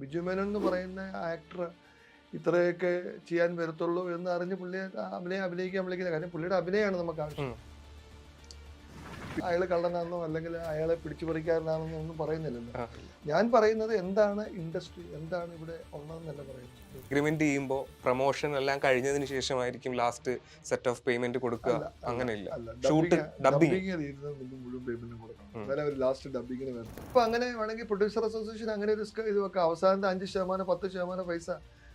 ബിജു മേനോൻ എന്ന് പറയുന്ന ആക്ടർ ഇത്രയൊക്കെ ചെയ്യാൻ വരത്തുള്ളൂ എന്ന് അറിഞ്ഞ് പുള്ളിയെ അഭിനയം അഭിനയിക്കാൻ വിളിക്കുന്ന കാര്യം പുള്ളിയുടെ അഭിനയമാണ് നമുക്ക് ആവശ്യം. അയാൾ കള്ളനാണെന്നോ അല്ലെങ്കിൽ അയാളെ പിടിച്ചു പറിക്കാരനാണെന്നോ ഒന്നും പറയുന്നില്ലല്ലോ. ഞാൻ പറയുന്നത് എന്താണ് ഇൻഡസ്ട്രി എന്താണ് ഇവിടെ ഉള്ളതെന്നല്ല പറയുന്നത്? അഗ്രിമെന്റ് ചെയ്യുമ്പോൾ പ്രൊമോഷൻ എല്ലാം കഴിഞ്ഞതിന് ശേഷമായിരിക്കും ലാസ്റ്റ് സെറ്റ് ഓഫ് പേയ്മെന്റ് കൊടുക്കുക. അങ്ങനെയല്ല. ഷൂട്ട് ഡബിങ് മുഴുവൻ പേയ്മെന്റ് കൊടുക്കണം. ഉം. ഒരു ലാസ്റ്റ് ഡബിങ്ങിന് വരണം അപ്പൊ അങ്ങനെ വേണമെങ്കിൽ പ്രൊഡ്യൂസർ അസോസിയേഷൻ അങ്ങനെ ഒരു ഇത് വെക്കാം. അവസാനത്തെ അഞ്ച് ശതമാനം പത്ത് ശതമാനം പൈസ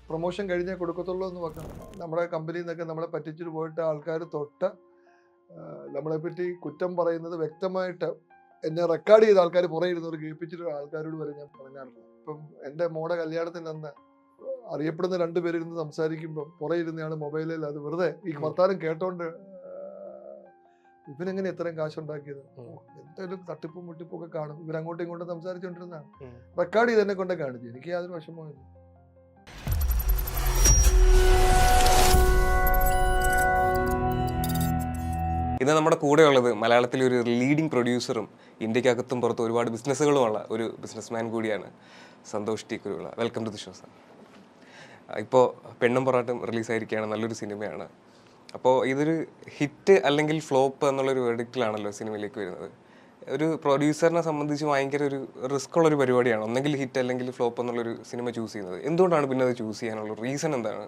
പ്രൊമോഷൻ കഴിഞ്ഞേ കൊടുക്കത്തുള്ളൂ എന്ന് വെക്കാം നമ്മുടെ കമ്പനിയിൽ നിന്നൊക്കെ നമ്മളെ പറ്റിച്ചിട്ട് പോയിട്ട് ആൾക്കാർ തൊട്ട് ആ, നമ്മളെ പറ്റി കുറ്റം പറയുന്നത് വ്യക്തമായിട്ട് എന്നെ റെക്കോർഡ് ചെയ്ത ആൾക്കാർ പുറകെ ഇരുന്നവർ കേൾപ്പിച്ചിട്ട് ആൾക്കാരോട് വരെ ഞാൻ പറഞ്ഞാറുണ്ട് ഇപ്പം എന്റെ മോടെ കല്യാണത്തിന് അന്ന് അറിയപ്പെടുന്ന രണ്ടുപേരിൽ നിന്ന് സംസാരിക്കുമ്പോൾ പുറകെ ഇരുന്നയാണ് മൊബൈലിൽ അത് വെറുതെ ഈ വർത്താനം കേട്ടോണ്ട് ഇവനെങ്ങനെ ഇത്രയും കാശുണ്ടാക്കിയത്? എന്തായാലും തട്ടിപ്പും മുട്ടിപ്പും ഒക്കെ കാണും. ഇവരങ്ങോട്ടും ഇങ്ങോട്ടും സംസാരിച്ചുകൊണ്ടിരുന്നതാണ്. റെക്കോർഡ് ചെയ്ത് എന്നെ കൊണ്ട് കാണിച്ചു. എനിക്ക് യാതൊരു വിഷമവും ഇന്ന് നമ്മുടെ കൂടെയുള്ളത് മലയാളത്തിലെ ഒരു ലീഡിംഗ് പ്രൊഡ്യൂസറും ഇന്ത്യക്കകത്തും പുറത്തും ഒരുപാട് ബിസിനസ്സുകളുമുള്ള ഒരു ബിസിനസ്മാൻ കൂടിയാണ് Santhosh T Kuruvilla. Welcome to the show sir ഇപ്പോൾ പെണ്ണും പൊറാട്ടും റിലീസായിരിക്കുകയാണ് നല്ലൊരു സിനിമയാണ്. അപ്പോൾ ഇതൊരു ഹിറ്റ് അല്ലെങ്കിൽ ഫ്ലോപ്പ് എന്നുള്ളൊരു വേർഡിക്റ്റിലാണല്ലോ സിനിമയിലേക്ക് വരുന്നത്. ഒരു പ്രൊഡ്യൂസറിനെ സംബന്ധിച്ച് ഭയങ്കര ഒരു റിസ്ക് ഉള്ളൊരു പരിപാടിയാണ്. ഒന്നെങ്കിൽ ഹിറ്റ് അല്ലെങ്കിൽ ഫ്ലോപ്പ് എന്നുള്ളൊരു സിനിമ ചൂസ് ചെയ്യുന്നത്. എന്തുകൊണ്ടാണ് പിന്നെ അത് ചൂസ് ചെയ്യാനുള്ള റീസൺ എന്താണ്?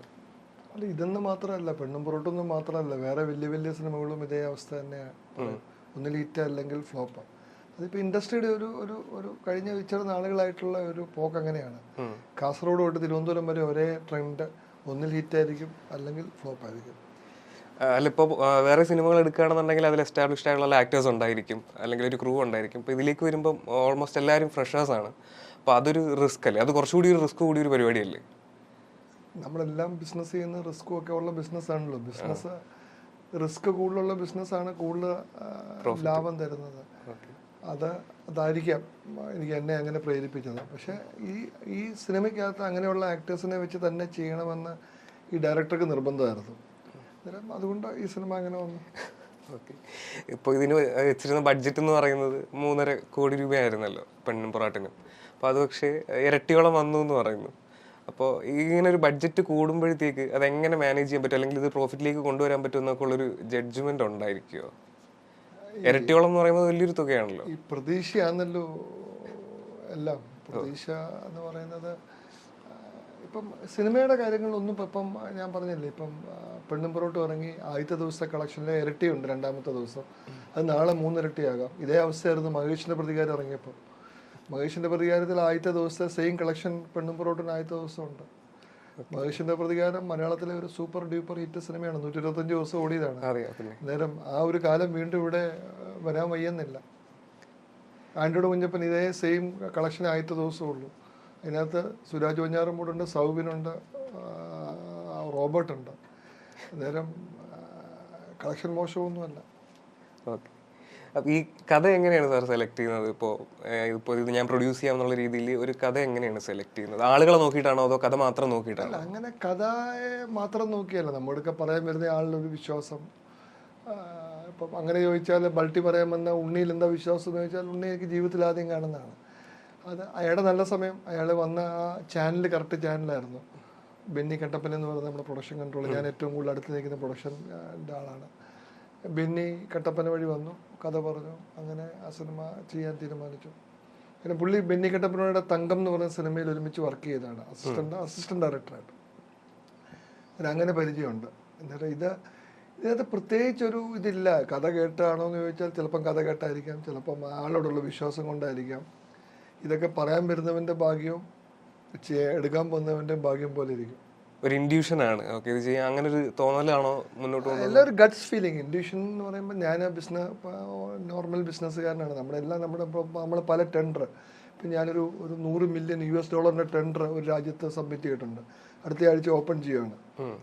അല്ല ഇതെന്ന് മാത്രമല്ല പെണ്ണും പുറത്തൊന്നും മാത്രമല്ല വേറെ വലിയ വലിയ സിനിമകളും ഇതേ അവസ്ഥ തന്നെയാണ്. ഒന്നിൽ ഹിറ്റ് അല്ലെങ്കിൽ ഫ്ലോപ്പ്. അതിപ്പോ ഇൻഡസ്ട്രിയുടെ ഒരു ഒരു ഒരു കഴിഞ്ഞ ഇച്ചിരി നാളുകളായിട്ടുള്ള ഒരു പോക്ക് അങ്ങനെയാണ്. കാസർഗോഡ് തൊട്ട് തിരുവനന്തപുരം വരെ ഒരേ ട്രെൻഡ് ഒന്നിൽ ഹിറ്റ് ആയിരിക്കും അല്ലെങ്കിൽ ഫ്ലോപ്പ് ആയിരിക്കും. അല്ല ഇപ്പോൾ വേറെ സിനിമകൾ എടുക്കുകയാണെന്നുണ്ടെങ്കിൽ അതിൽ എസ്റ്റാബ്ലിഷ്ഡ് ആയിട്ടുള്ള ആക്ടേഴ്സ് ഉണ്ടായിരിക്കും. അല്ലെങ്കിൽ ഒരു ക്രൂ ഉണ്ടായിരിക്കും. ഇപ്പോൾ ഇതിലേക്ക് വരുമ്പോൾ ഓൾമോസ്റ്റ് എല്ലാവരും ഫ്രഷേഴ്സ് ആണ്. അപ്പോൾ അതൊരു റിസ്ക് അല്ലേ? അത് കുറച്ചുകൂടി ഒരു റിസ്ക് കൂടി ഒരു പരിപാടിയല്ലേ? നമ്മളെല്ലാം ബിസിനസ് ചെയ്യുന്ന റിസ്ക്കും ഒക്കെ ഉള്ള ബിസിനസ് ആണല്ലോ. ബിസിനസ് റിസ്ക് കൂടുതലുള്ള ബിസിനസ്സാണ് കൂടുതൽ ലാഭം തരുന്നത്. അത് അതായിരിക്കാം എനിക്ക് എന്നെ അങ്ങനെ പ്രേരിപ്പിച്ചത്. പക്ഷെ ഈ ഈ സിനിമയ്ക്കകത്ത് അങ്ങനെയുള്ള ആക്ടേഴ്സിനെ വെച്ച് തന്നെ ചെയ്യണമെന്ന് ഈ ഡയറക്ടർക്ക് നിർബന്ധമായിരുന്നു. അന്നേരം അതുകൊണ്ട് ഈ സിനിമ അങ്ങനെ വന്നു. ഓക്കെ ഇപ്പോൾ ഇതിന് വെച്ചിരുന്ന ബഡ്ജറ്റ് എന്ന് പറയുന്നത് മൂന്നര കോടി രൂപയായിരുന്നല്ലോ പെണ്ണും പൊറാട്ടിനും. അപ്പോൾ അത് പക്ഷേ ഇരട്ടിയോളം വന്നു എന്ന് പറയുന്നു. അപ്പോൾ ഇങ്ങനെ ഒരു ബഡ്ജറ്റ് കൂടുമ്പോഴത്തേക്ക് അതെങ്ങനെ മാനേജ് ചെയ്യാൻ പറ്റും? അല്ലെങ്കിൽ ഇത് പ്രോഫിറ്റിലേക്ക് കൊണ്ടുവരാൻ പറ്റും എന്നൊക്കെ ഉള്ളൊരു ജഡ്ജ്മെന്റ് ഉണ്ടായിരിക്കുമോ ഇരട്ടിയോളം എന്ന് പറയുന്നത് വലിയൊരു തുകയാണല്ലോ. ഈ പ്രതീക്ഷയാണല്ലോ എല്ലാം. പ്രതീക്ഷ എന്ന് പറയുന്നത് ഇപ്പം സിനിമയുടെ കാര്യങ്ങളൊന്നും ഇപ്പം- ഇപ്പം ഞാൻ പറഞ്ഞില്ലേ ഇപ്പം പെണ്ണും പുറോട്ട് ഇറങ്ങി ആദ്യത്തെ ദിവസത്തെ കളക്ഷനിൽ ഇരട്ടിയുണ്ട് രണ്ടാമത്തെ ദിവസം. അത് നാളെ മൂന്നിരട്ടിയാകാം. ഇതേ അവസ്ഥയായിരുന്നു മഹേഷിന്റെ പ്രതികാരം ഇറങ്ങിയപ്പോൾ. മഹേഷിന്റെ പ്രതികാരത്തിൽ ആദ്യത്തെ ദിവസത്തെ സെയിം കളക്ഷൻ പെണ്ണും പുറോട്ടിന് ആദ്യത്തെ ദിവസമുണ്ട് മഹേഷിന്റെ പ്രതികാരം മലയാളത്തിലെ ഒരു സൂപ്പർ ഡ്യൂപ്പർ ഹിറ്റ് സിനിമയാണ് നൂറ്റി ഇരുപത്തഞ്ച് ദിവസം ഓടിയതാണ്. നേരം ആ ഒരു കാലം വീണ്ടും ഇവിടെ വരാൻ വയ്യെന്നില്ല. ആൻഡ്രോയിഡ് കുഞ്ഞപ്പൻ ഇതേ സെയിം കളക്ഷൻ ആദ്യത്തെ ദിവസമേ ഉള്ളൂ. അതിനകത്ത് സുരാജ് വഞ്ഞാറമ്മൂടുണ്ട് സൗബിനുണ്ട് റോബർട്ട് റോബർട്ടുണ്ട്. നേരം കളക്ഷൻ മോശമൊന്നുമല്ല. ഓക്കെ. അപ്പോൾ ഈ കഥ എങ്ങനെയാണ് സാർ സെലക്ട് ചെയ്യുന്നത്? ഇപ്പോൾ ഇപ്പോൾ ഇത് ഞാൻ പ്രൊഡ്യൂസ് ചെയ്യാം എന്നുള്ള രീതിയിൽ ഒരു കഥ എങ്ങനെയാണ് സെലക്ട് ചെയ്യുന്നത്? ആളുകളെ നോക്കിയിട്ടാണോ അതോ കഥ മാത്രം നോക്കിയിട്ടാണോ? അങ്ങനെ കഥയെ മാത്രം നോക്കിയല്ല. നമ്മുടെയൊക്കെ പറയാൻ വരുന്ന ആളിലൊരു വിശ്വാസം ഇപ്പം അങ്ങനെ ചോദിച്ചാൽ ബൾട്ടി പറയാൻ വന്ന ഉണ്ണിയിൽ എന്താ വിശ്വാസം എന്ന് ചോദിച്ചാൽ ഉണ്ണി എനിക്ക് ജീവിതത്തിൽ ആദ്യം കാണുന്നതാണ്. അത് അയാളുടെ നല്ല സമയം അയാൾ വന്ന ആ ചാനൽ കറക്റ്റ് ചാനലായിരുന്നു ബെന്നി കട്ടപ്പൻ എന്ന് പറയുന്ന നമ്മുടെ പ്രൊഡക്ഷൻ കൺട്രോൾ ഞാൻ ഏറ്റവും കൂടുതൽ അടുത്ത് നിൽക്കുന്ന പ്രൊഡക്ഷൻ ആളാണ്. ബെന്നി കട്ടപ്പന വഴി വന്നു. കഥ പറഞ്ഞു. അങ്ങനെ ആ സിനിമ ചെയ്യാൻ തീരുമാനിച്ചു. പിന്നെ പുള്ളി ബെന്നി കട്ടപ്പനയുടെ തങ്കം എന്ന് പറയുന്ന സിനിമയിൽ ഒരുമിച്ച് വർക്ക് ചെയ്തതാണ്. അസിസ്റ്റന്റ് അസിസ്റ്റന്റ് ഡയറക്ടറായിട്ട് പിന്നെ അങ്ങനെ പരിചയമുണ്ട്. എന്നിട്ട് ഇത് ഇതിനകത്ത് പ്രത്യേകിച്ചൊരു ഇതില്ല. കഥ കേട്ടാണോ എന്ന് ചോദിച്ചാൽ ചിലപ്പം കഥ കേട്ടായിരിക്കാം. ചിലപ്പം ആളോടുള്ള വിശ്വാസം കൊണ്ടായിരിക്കാം. ഇതൊക്കെ പറയാൻ വരുന്നവന്റെ ഭാഗ്യവും എടുക്കാൻ പോകുന്നവന്റെ ഭാഗ്യം പോലെ ഇരിക്കും. ഒരു ഇൻഡ്യൂഷൻ ആണ് ഓക്കെ ഇത് ചെയ്യാൻ അങ്ങനെ ഒരു തോന്നലാണോ മുന്നോട്ട് പോകുന്നത് എല്ലാവരും ഗട്ട്സ് ഫീലിംഗ്. ഇൻഡ്യൂഷൻ എന്ന് പറയുമ്പോൾ ഞാൻ ബിസിനസ് നോർമൽ ബിസിനസ്സുകാരനാണ്. നമ്മളെല്ലാം നമ്മുടെ നമ്മൾ പല ടെൻഡർ. ഇപ്പം ഞാനൊരു ഒരു നൂറ് മില്യൺ യു എസ് ഡോളറിന്റെ ടെൻഡർ ഒരു രാജ്യത്ത് സബ്മിറ്റ് ചെയ്തിട്ടുണ്ട്. അടുത്ത ആഴ്ച ഓപ്പൺ ചെയ്യുകയാണ്.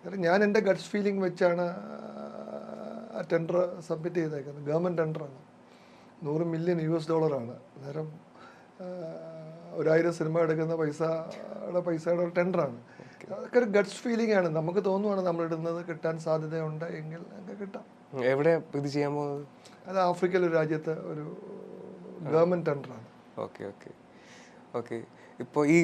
കാരണം ഞാൻ എന്റെ ഗട്ട്സ് ഫീലിംഗ് വെച്ചാണ് ആ ടെൻഡർ സബ്മിറ്റ് ചെയ്തേക്കുന്നത്. ഗവൺമെന്റ് ടെൻഡറാണ്. നൂറ് മില്യൺ യു എസ് ഡോളറാണ്. അന്നേരം ഒരായിരം സിനിമ എടുക്കുന്ന പൈസയുടെ പൈസയുടെ ഒരു ടെൻഡറാണ്. അതൊക്കെ ഒരു ഗട്ട്സ് ഫീലിംഗ് ആണ്. നമുക്ക് തോന്നുവാണ് നമ്മൾ ഇടുന്നത് കിട്ടാൻ സാധ്യതയുണ്ട് എങ്കിൽ ഒക്കെ കിട്ടാം. എവിടെ ഇത് ചെയ്യാൻ പോകുന്നത്? അത് ആഫ്രിക്കയിലെ ഒരു രാജ്യത്ത് ഒരു ഗവൺമെന്റ് ടെൻഡറാണ്. Okay okay. ഓക്കെ. ഇപ്പോൾ ഈ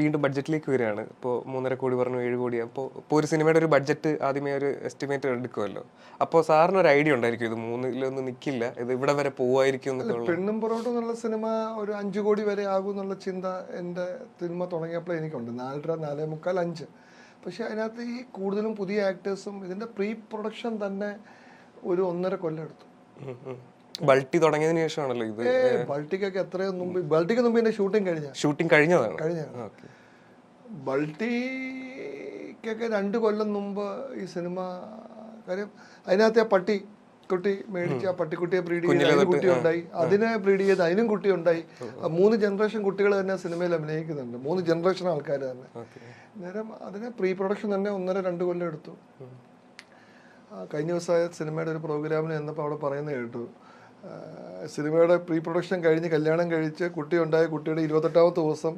വീണ്ടും ബഡ്ജറ്റിലേക്ക് വരികയാണ്. ഇപ്പോൾ മൂന്നര കോടി പറഞ്ഞു ഏഴ് കോടി. അപ്പോൾ ഇപ്പോൾ ഒരു സിനിമയുടെ ഒരു ബഡ്ജറ്റ് ആദ്യമേ ഒരു എസ്റ്റിമേറ്റ് എടുക്കുമല്ലോ. അപ്പോൾ സാറിന് ഒരു ഐഡിയ ഉണ്ടായിരിക്കും ഇത് മൂന്നിലൊന്നും നിൽക്കില്ല ഇത് ഇവിടെ വരെ പോവായിരിക്കും പെണ്ണും പൊറോട്ടും എന്നുള്ള സിനിമ ഒരു അഞ്ച് കോടി വരെ ആകും എന്നുള്ള ചിന്ത എന്റെ സിനിമ തുടങ്ങിയപ്പോൾ എനിക്കുണ്ട്. നാലര നാലേ മുക്കാൽ അഞ്ച്. പക്ഷെ അതിനകത്ത് ഈ കൂടുതലും പുതിയ ആക്ടേഴ്സും ഇതിന്റെ പ്രീ പ്രൊഡക്ഷൻ തന്നെ ഒരു ഒന്നര കൊല്ലം എടുത്തു. ബൾട്ടി തുടങ്ങിയതിന് ശേഷമാണല്ലോ ഇത്. ബൾട്ടിക്കൊക്കെ എത്രയോ മുമ്പ് ബൾട്ടിക്ക് മുമ്പ് എന്റെ ഷൂട്ടിംഗ് കഴിഞ്ഞ ഷൂട്ടിംഗ് കഴിഞ്ഞതാണ്. ഓക്കെ. ബൾട്ടിക്കൊക്കെ രണ്ട് കൊല്ലം മുമ്പ് ഈ സിനിമ കാര്യം അതിനകത്ത് ആ പട്ടി കുട്ടി മേടിച്ച് ആ പട്ടിക്കുട്ടിയെ ബ്രീഡ് ചെയ്ത് അതിന് കുട്ടി ഉണ്ടായി അതിനെ ബ്രീഡ് ചെയ്ത് അതിനും കുട്ടി ഉണ്ടായി മൂന്ന് ജനറേഷൻ കുട്ടികൾ തന്നെ സിനിമയിൽ അഭിനയിക്കുന്നുണ്ട്. മൂന്ന് ജനറേഷൻ ആൾക്കാർ തന്നെ. നേരം അതിനെ പ്രീ പ്രൊഡക്ഷൻ തന്നെ ഒന്നര രണ്ട് കൊല്ലം എടുത്തു. കഴിഞ്ഞ ദിവസം സിനിമയുടെ ഒരു പ്രോഗ്രാമിന് എന്നപ്പോൾ അവിടെ പറയുന്നത് കേട്ടു. സിനിമയുടെ പ്രീ പ്രൊഡക്ഷൻ കഴിഞ്ഞ് കല്യാണം കഴിച്ച് കുട്ടി ഉണ്ടായ കുട്ടിയുടെ ഇരുപത്തെട്ടാമത്തെ ദിവസം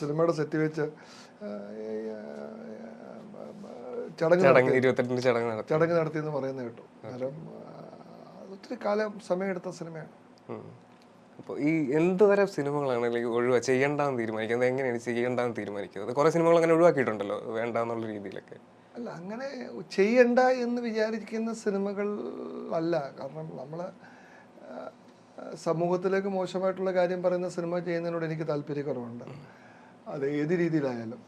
സിനിമയുടെ സെറ്റ് വെച്ച് ചടങ്ങ് ഇരുപത്തെട്ടിന് ചടങ്ങ് നടത്തി. ചടങ്ങ് നടത്തിയെന്ന് പറയുന്നത് കേട്ടു. കാരണം ഒത്തിരി കാലം സമയമെടുത്ത സിനിമയാണ്. അപ്പോൾ ഈ എന്ത് തരം സിനിമകളാണ് അല്ലെങ്കിൽ ഒഴിവാ ചെയ്യണ്ടെന്ന് തീരുമാനിക്കുന്നത്? എങ്ങനെയാണ് ചെയ്യണ്ടെന്ന് തീരുമാനിക്കുന്നത്? കുറേ സിനിമകൾ അങ്ങനെ ഒഴിവാക്കിയിട്ടുണ്ടല്ലോ വേണ്ട എന്നുള്ള രീതിയിലൊക്കെ. അല്ല അങ്ങനെ ചെയ്യണ്ട എന്ന് വിചാരിക്കുന്ന സിനിമകൾ അല്ല. കാരണം നമ്മൾ സമൂഹത്തിലേക്ക് മോശമായിട്ടുള്ള കാര്യം പറയുന്ന സിനിമ ചെയ്യുന്നതിനോട് എനിക്ക് താല്പര്യക്കുറവുണ്ട്. അത് ഏത് രീതിയിലായാലും.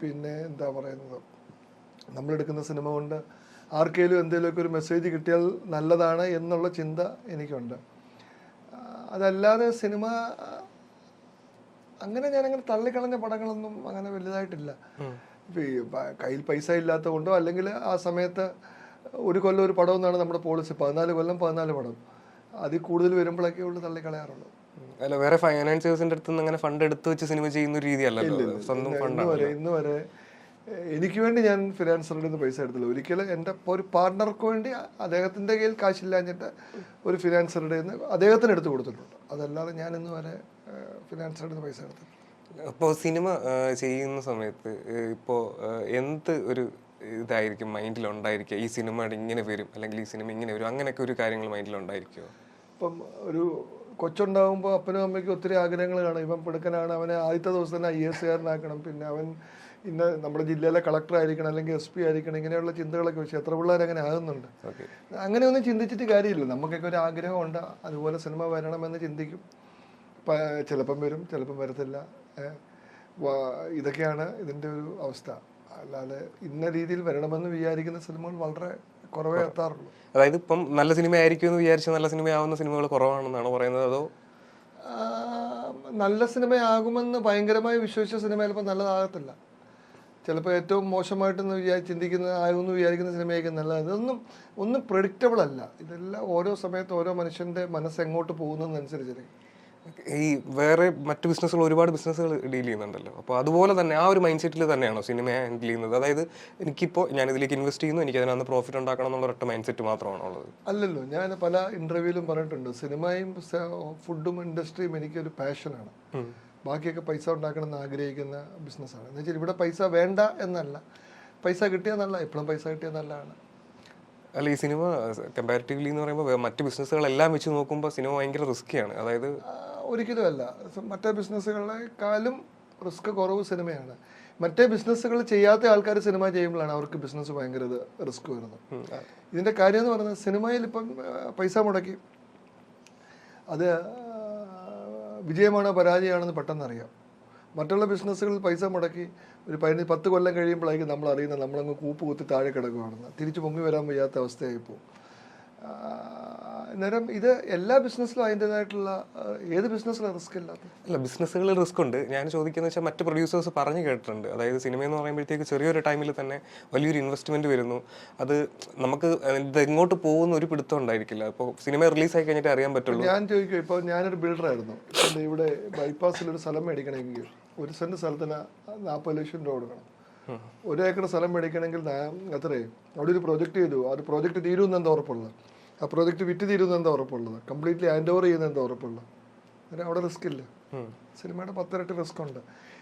പിന്നെ എന്താ പറയുന്നത്? നമ്മളെടുക്കുന്ന സിനിമ കൊണ്ട് ആർക്കെങ്കിലും എന്തെങ്കിലുമൊക്കെ ഒരു മെസ്സേജ് കിട്ടിയാൽ നല്ലതാണ് എന്നുള്ള ചിന്ത എനിക്കുണ്ട്. അതല്ലാതെ സിനിമ അങ്ങനെ ഞാൻ അങ്ങനെ തള്ളിക്കളഞ്ഞ പടങ്ങളൊന്നും അങ്ങനെ വലുതായിട്ടില്ല. കയ്യിൽ പൈസ ഇല്ലാത്തത് കൊണ്ടോ അല്ലെങ്കിൽ ആ സമയത്ത് ഒരു കൊല്ലം ഒരു പടം എന്നാണ് നമ്മുടെ പോളിസി പതിനാല് കൊല്ലം പതിനാല് പടം. അതിൽ കൂടുതൽ വരുമ്പോഴൊക്കെ ഉള്ളു തള്ളിക്കളയാറുള്ളൂ. അല്ല വേറെ ഫൈനാൻസിയേഴ്സിന്റെ അടുത്ത് നിന്ന് അങ്ങനെ ഫണ്ട് എടുത്ത് വെച്ച് സിനിമ ചെയ്യുന്ന രീതി രീതിയല്ലല്ലോ. സ്വന്തം വരെ ഇന്ന് വരെ എനിക്ക് വേണ്ടി ഞാൻ ഫിനാൻസറിൽ നിന്ന് പൈസ എടുത്തില്ല. ഒരിക്കലും എന്റെ ഒരു പാർട്ണർക്ക് വേണ്ടി അദ്ദേഹത്തിന്റെ കയ്യിൽ കാശില്ലാഞ്ഞിട്ട് ഒരു ഫിനാൻസറുടെ നിന്ന് അദ്ദേഹത്തിന് എടുത്ത് കൊടുത്തിട്ടുണ്ട്. അതല്ലാതെ ഞാൻ ഇന്ന് വരെ ഫിനാൻസറുടെ നിന്ന് പൈസ എടുത്തിട്ടുണ്ട് അപ്പോൾ സിനിമ ചെയ്യുന്ന സമയത്ത് ഇപ്പോൾ എന്ത് ഒരു ഇതായിരിക്കും മൈൻഡിൽ ഉണ്ടായിരിക്കുക ഈ സിനിമ ഇങ്ങനെ വരും അല്ലെങ്കിൽ ഈ സിനിമ ഇങ്ങനെ വരും അങ്ങനെയൊക്കെ ഒരു കാര്യങ്ങൾ മൈൻഡിൽ ഉണ്ടായിരിക്കുമോ ഇപ്പം ഒരു കൊച്ചുണ്ടാകുമ്പോൾ അപ്പനും അമ്മയ്ക്കും ഒത്തിരി ആഗ്രഹങ്ങൾ കാണും. ഇവൻ പിടുക്കനാണ് അവനെ ആദ്യത്തെ ദിവസം തന്നെ ഐ എസ് കാരനാക്കണം. പിന്നെ അവൻ ഇന്ന നമ്മുടെ ജില്ലയിലെ കളക്ടർ ആയിരിക്കണം അല്ലെങ്കിൽ എസ് പി ആയിരിക്കണം ഇങ്ങനെയുള്ള ചിന്തകളൊക്കെ വെച്ച് എത്ര പിള്ളേർ അങ്ങനെ ആകുന്നുണ്ട്. അങ്ങനെ അങ്ങനെയൊന്നും ചിന്തിച്ചിട്ട് കാര്യമില്ല. നമുക്കൊക്കെ ഒരു ആഗ്രഹമുണ്ട് അതുപോലെ സിനിമ വരണമെന്ന് ചിന്തിക്കും. ചിലപ്പം വരും ചിലപ്പം വരത്തില്ല. ഇതൊക്കെയാണ് ഇതിന്റെ ഒരു അവസ്ഥ. അല്ലാതെ ഇന്ന രീതിയിൽ വരണമെന്ന് വിചാരിക്കുന്ന സിനിമകൾ വളരെ കുറവേ എത്താറുള്ളൂ. അതായത് ഇപ്പം നല്ല സിനിമ ആയിരിക്കും എന്ന് വിചാരിച്ച നല്ല സിനിമയാവുന്ന സിനിമകൾ കുറവാണെന്നാണ് പറയുന്നത്? അതോ നല്ല സിനിമയാകുമെന്ന് ഭയങ്കരമായി വിശ്വസിച്ച സിനിമ ചിലപ്പോൾ നല്ലതാകത്തില്ല. ചിലപ്പോൾ ഏറ്റവും മോശമായിട്ടെന്ന് വിചാരി ചിന്തിക്കുന്ന ആകുമെന്ന് വിചാരിക്കുന്ന സിനിമയായിരിക്കും നല്ലത്. ഇതൊന്നും ഒന്നും പ്രഡിക്റ്റബിൾ അല്ല. ഇതെല്ലാം ഓരോ സമയത്ത് ഓരോ മനുഷ്യന്റെ മനസ്സ് എങ്ങോട്ട് പോകുന്നതെന്നനുസരിച്ചിരിക്കും ഈ വേറെ മറ്റു ബിസിനസ്സുകൾ ഒരുപാട് ബിസിനസ്സുകൾ ഡീൽ ചെയ്യുന്നുണ്ടല്ലോ. അപ്പോൾ അതുപോലെ തന്നെ ആ ഒരു മൈൻഡ് സെറ്റിൽ തന്നെയാണോ സിനിമ ഹാൻഡിൽ ചെയ്യുന്നത്? അതായത് എനിക്കിപ്പോൾ ഞാൻ ഇതിലേക്ക് ഇൻവെസ്റ്റ് ചെയ്യുന്നു എനിക്ക് അതിനകത്ത് പ്രോഫിറ്റ് ഉണ്ടാക്കണം എന്നുള്ള ഒറ്റ മൈൻഡ് സെറ്റ് മാത്രമാണുള്ളത് അല്ലല്ലോ ഞാൻ പല ഇന്റർവ്യൂവിലും പറഞ്ഞിട്ടുണ്ട്. സിനിമയും ഫുഡും ഇൻഡസ്ട്രിയും എനിക്കൊരു പാഷനാണ് ബാക്കിയൊക്കെ പൈസ ഉണ്ടാക്കണം എന്ന് ആഗ്രഹിക്കുന്ന ബിസിനസ്സാണ് എന്ന് വെച്ചാൽ ഇവിടെ പൈസ വേണ്ട എന്നല്ല. പൈസ കിട്ടിയാൽ നല്ല എപ്പോഴും പൈസ കിട്ടിയാൽ നല്ലതാണ്. അല്ല ഈ സിനിമ കമ്പാരിറ്റീവ്ലി എന്ന് പറയുമ്പോൾ മറ്റ് ബിസിനസ്സുകളെല്ലാം വെച്ച് നോക്കുമ്പോൾ സിനിമ ഭയങ്കര റിസ്ക്കിയാണ് അതായത് ആ, ഒരിക്കലും അല്ല മറ്റേ ബിസിനസ്സുകളെക്കാളും റിസ്ക് കുറവ് സിനിമയാണ്. മറ്റേ ബിസിനസ്സുകൾ ചെയ്യാത്ത ആൾക്കാർ സിനിമ ചെയ്യുമ്പോഴാണ് അവർക്ക് ബിസിനസ് ഭയങ്കര റിസ്ക് വരുന്നത്. ഇതിന്റെ കാര്യം എന്ന് പറയുന്നത് സിനിമയിൽ ഇപ്പം പൈസ മുടക്കി. അത് വിജയമാണോ പരാജയമാണെന്ന് പെട്ടെന്ന് അറിയാം മറ്റുള്ള ബിസിനസ്സുകളിൽ പൈസ മുടക്കി ഒരു പതിനഞ്ച് പത്ത് കൊല്ലം കഴിയുമ്പോഴായിരിക്കും നമ്മൾ അറിയുന്നത് നമ്മളങ്ങ് കൂപ്പ് കുത്തി താഴെ കിടക്കുകയാണെന്ന് തിരിച്ചു പൊങ്ങി വരാൻ വയ്യാത്ത അവസ്ഥയായി പോകും. അന്നേരം ഇത് എല്ലാ ബിസിനസ്സിലും അതിന്റെതായിട്ടുള്ള ഏത് ബിസിനസ്സിലും റിസ്ക് ഇല്ലാത്ത അല്ല ബിസിനസ്സുകളിൽ റിസ്ക് ഉണ്ട്. ഞാൻ ചോദിക്കുന്നത് വെച്ചാൽ മറ്റ് പ്രൊഡ്യൂസേഴ്സ് പറഞ്ഞു കേട്ടിട്ടുണ്ട്. അതായത് സിനിമ എന്ന് പറയുമ്പോഴത്തേക്ക് ചെറിയൊരു ടൈമിൽ തന്നെ വലിയൊരു ഇൻവെസ്റ്റ്മെന്റ് വരുന്നു. അത് നമുക്ക് ഇത് എങ്ങോട്ട് പോകുന്ന ഒരു പിടുത്തം ഉണ്ടായിരിക്കില്ല. അപ്പോൾ സിനിമ റിലീസ് ആയി കഴിഞ്ഞിട്ട് അറിയാൻ പറ്റുള്ളൂ. ഞാൻ ചോദിക്കും ഇപ്പോൾ ഞാനൊരു ബിൽഡറായിരുന്നു ഇവിടെ ബൈപ്പാസിൽ ഒരു സ്ഥലം മേടിക്കണമെങ്കിൽ ഒരു സെന്റ് സ്ഥലത്തിന് നാൽപ്പത് ലക്ഷം രൂപ കൊടുക്കണം. ഒരു ഏക്കർ സ്ഥലം മേടിക്കണമെങ്കിൽ അത്രേ അവിടെ ഒരു പ്രോജക്റ്റ് ചെയ്തു. ആ ഒരു പ്രോജക്റ്റ് തീരുമെന്ന് എന്താ ഉറപ്പുള്ളത്? ആ പ്രോജക്റ്റ് വിറ്റ് തീരുന്ന എന്താ ഉറപ്പുള്ളത്? കംപ്ലീറ്റ്ലി ഹാൻഡ് ഓവർ ചെയ്യുന്ന എന്താ ഉറപ്പുള്ളത്? അങ്ങനെ അവിടെ റിസ്ക് ഇല്ല. സിനിമയുടെ പത്തിരട്ടി റിസ്ക് ഉണ്ട്.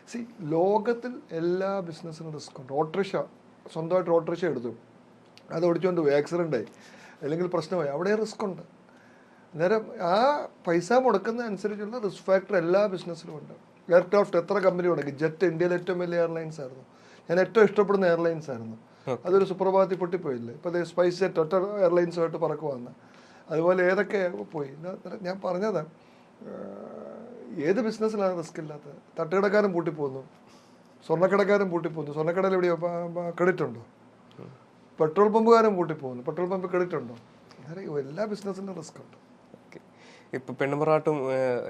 സി ലോകത്തിൽ എല്ലാ ബിസിനസ്സിനും റിസ്ക് ഉണ്ട്. ഓട്ടോറിക്ഷ സ്വന്തമായിട്ട് ഓട്ടോറിക്ഷ എടുത്തു. അത് ഓടിച്ചുകൊണ്ട് പോയി. ആക്സിഡന്റ് ആയി. അല്ലെങ്കിൽ പ്രശ്നമായി. അവിടെ റിസ്ക് ഉണ്ട്. അന്നേരം ആ പൈസ മുടക്കുന്ന അനുസരിച്ചുള്ള റിസ്ക് ഫാക്ടർ എല്ലാ ബിസിനസ്സിലും ഉണ്ട്. എയർക്രാഫ്റ്റ് എത്ര കമ്പനി ഉണ്ടെങ്കിൽ ജെറ്റ് ഇന്ത്യയിലെ ഏറ്റവും വലിയ എയർലൈൻസ് ആയിരുന്നു ഞാൻ ഏറ്റവും ഇഷ്ടപ്പെടുന്ന എയർലൈൻസ് ആയിരുന്നു അതൊരു സുപ്രഭാതത്തിൽ പൊട്ടിപ്പോയില്ലേ? ഇപ്പോൾ അതേ സ്പൈസ് ജെറ്റ് ഒറ്റ എയർലൈൻസുമായിട്ട് പറക്കുവാന്ന്. അതുപോലെ ഏതൊക്കെ പോയി? ഞാൻ പറഞ്ഞത് ഏത് ബിസിനസ്സിലാണ് റിസ്ക് ഇല്ലാത്തത് തട്ടുകടക്കാരൻ പൂട്ടിപ്പോന്നു. സ്വർണക്കടക്കാരൻ പൂട്ടിപ്പോന്നു. സ്വർണക്കടയിൽ എവിടെയോ ക്രെഡിറ്റ് ഉണ്ടോ? പെട്രോൾ പമ്പുകാരൻ പൂട്ടിപ്പോന്നു. പെട്രോൾ പമ്പ് ക്രെഡിറ്റ് ഉണ്ടോ? എല്ലാ ബിസിനസ്സിനും റിസ്ക് ഉണ്ട്. ഇപ്പൊ പെണ്ണുമ്പറാട്ടും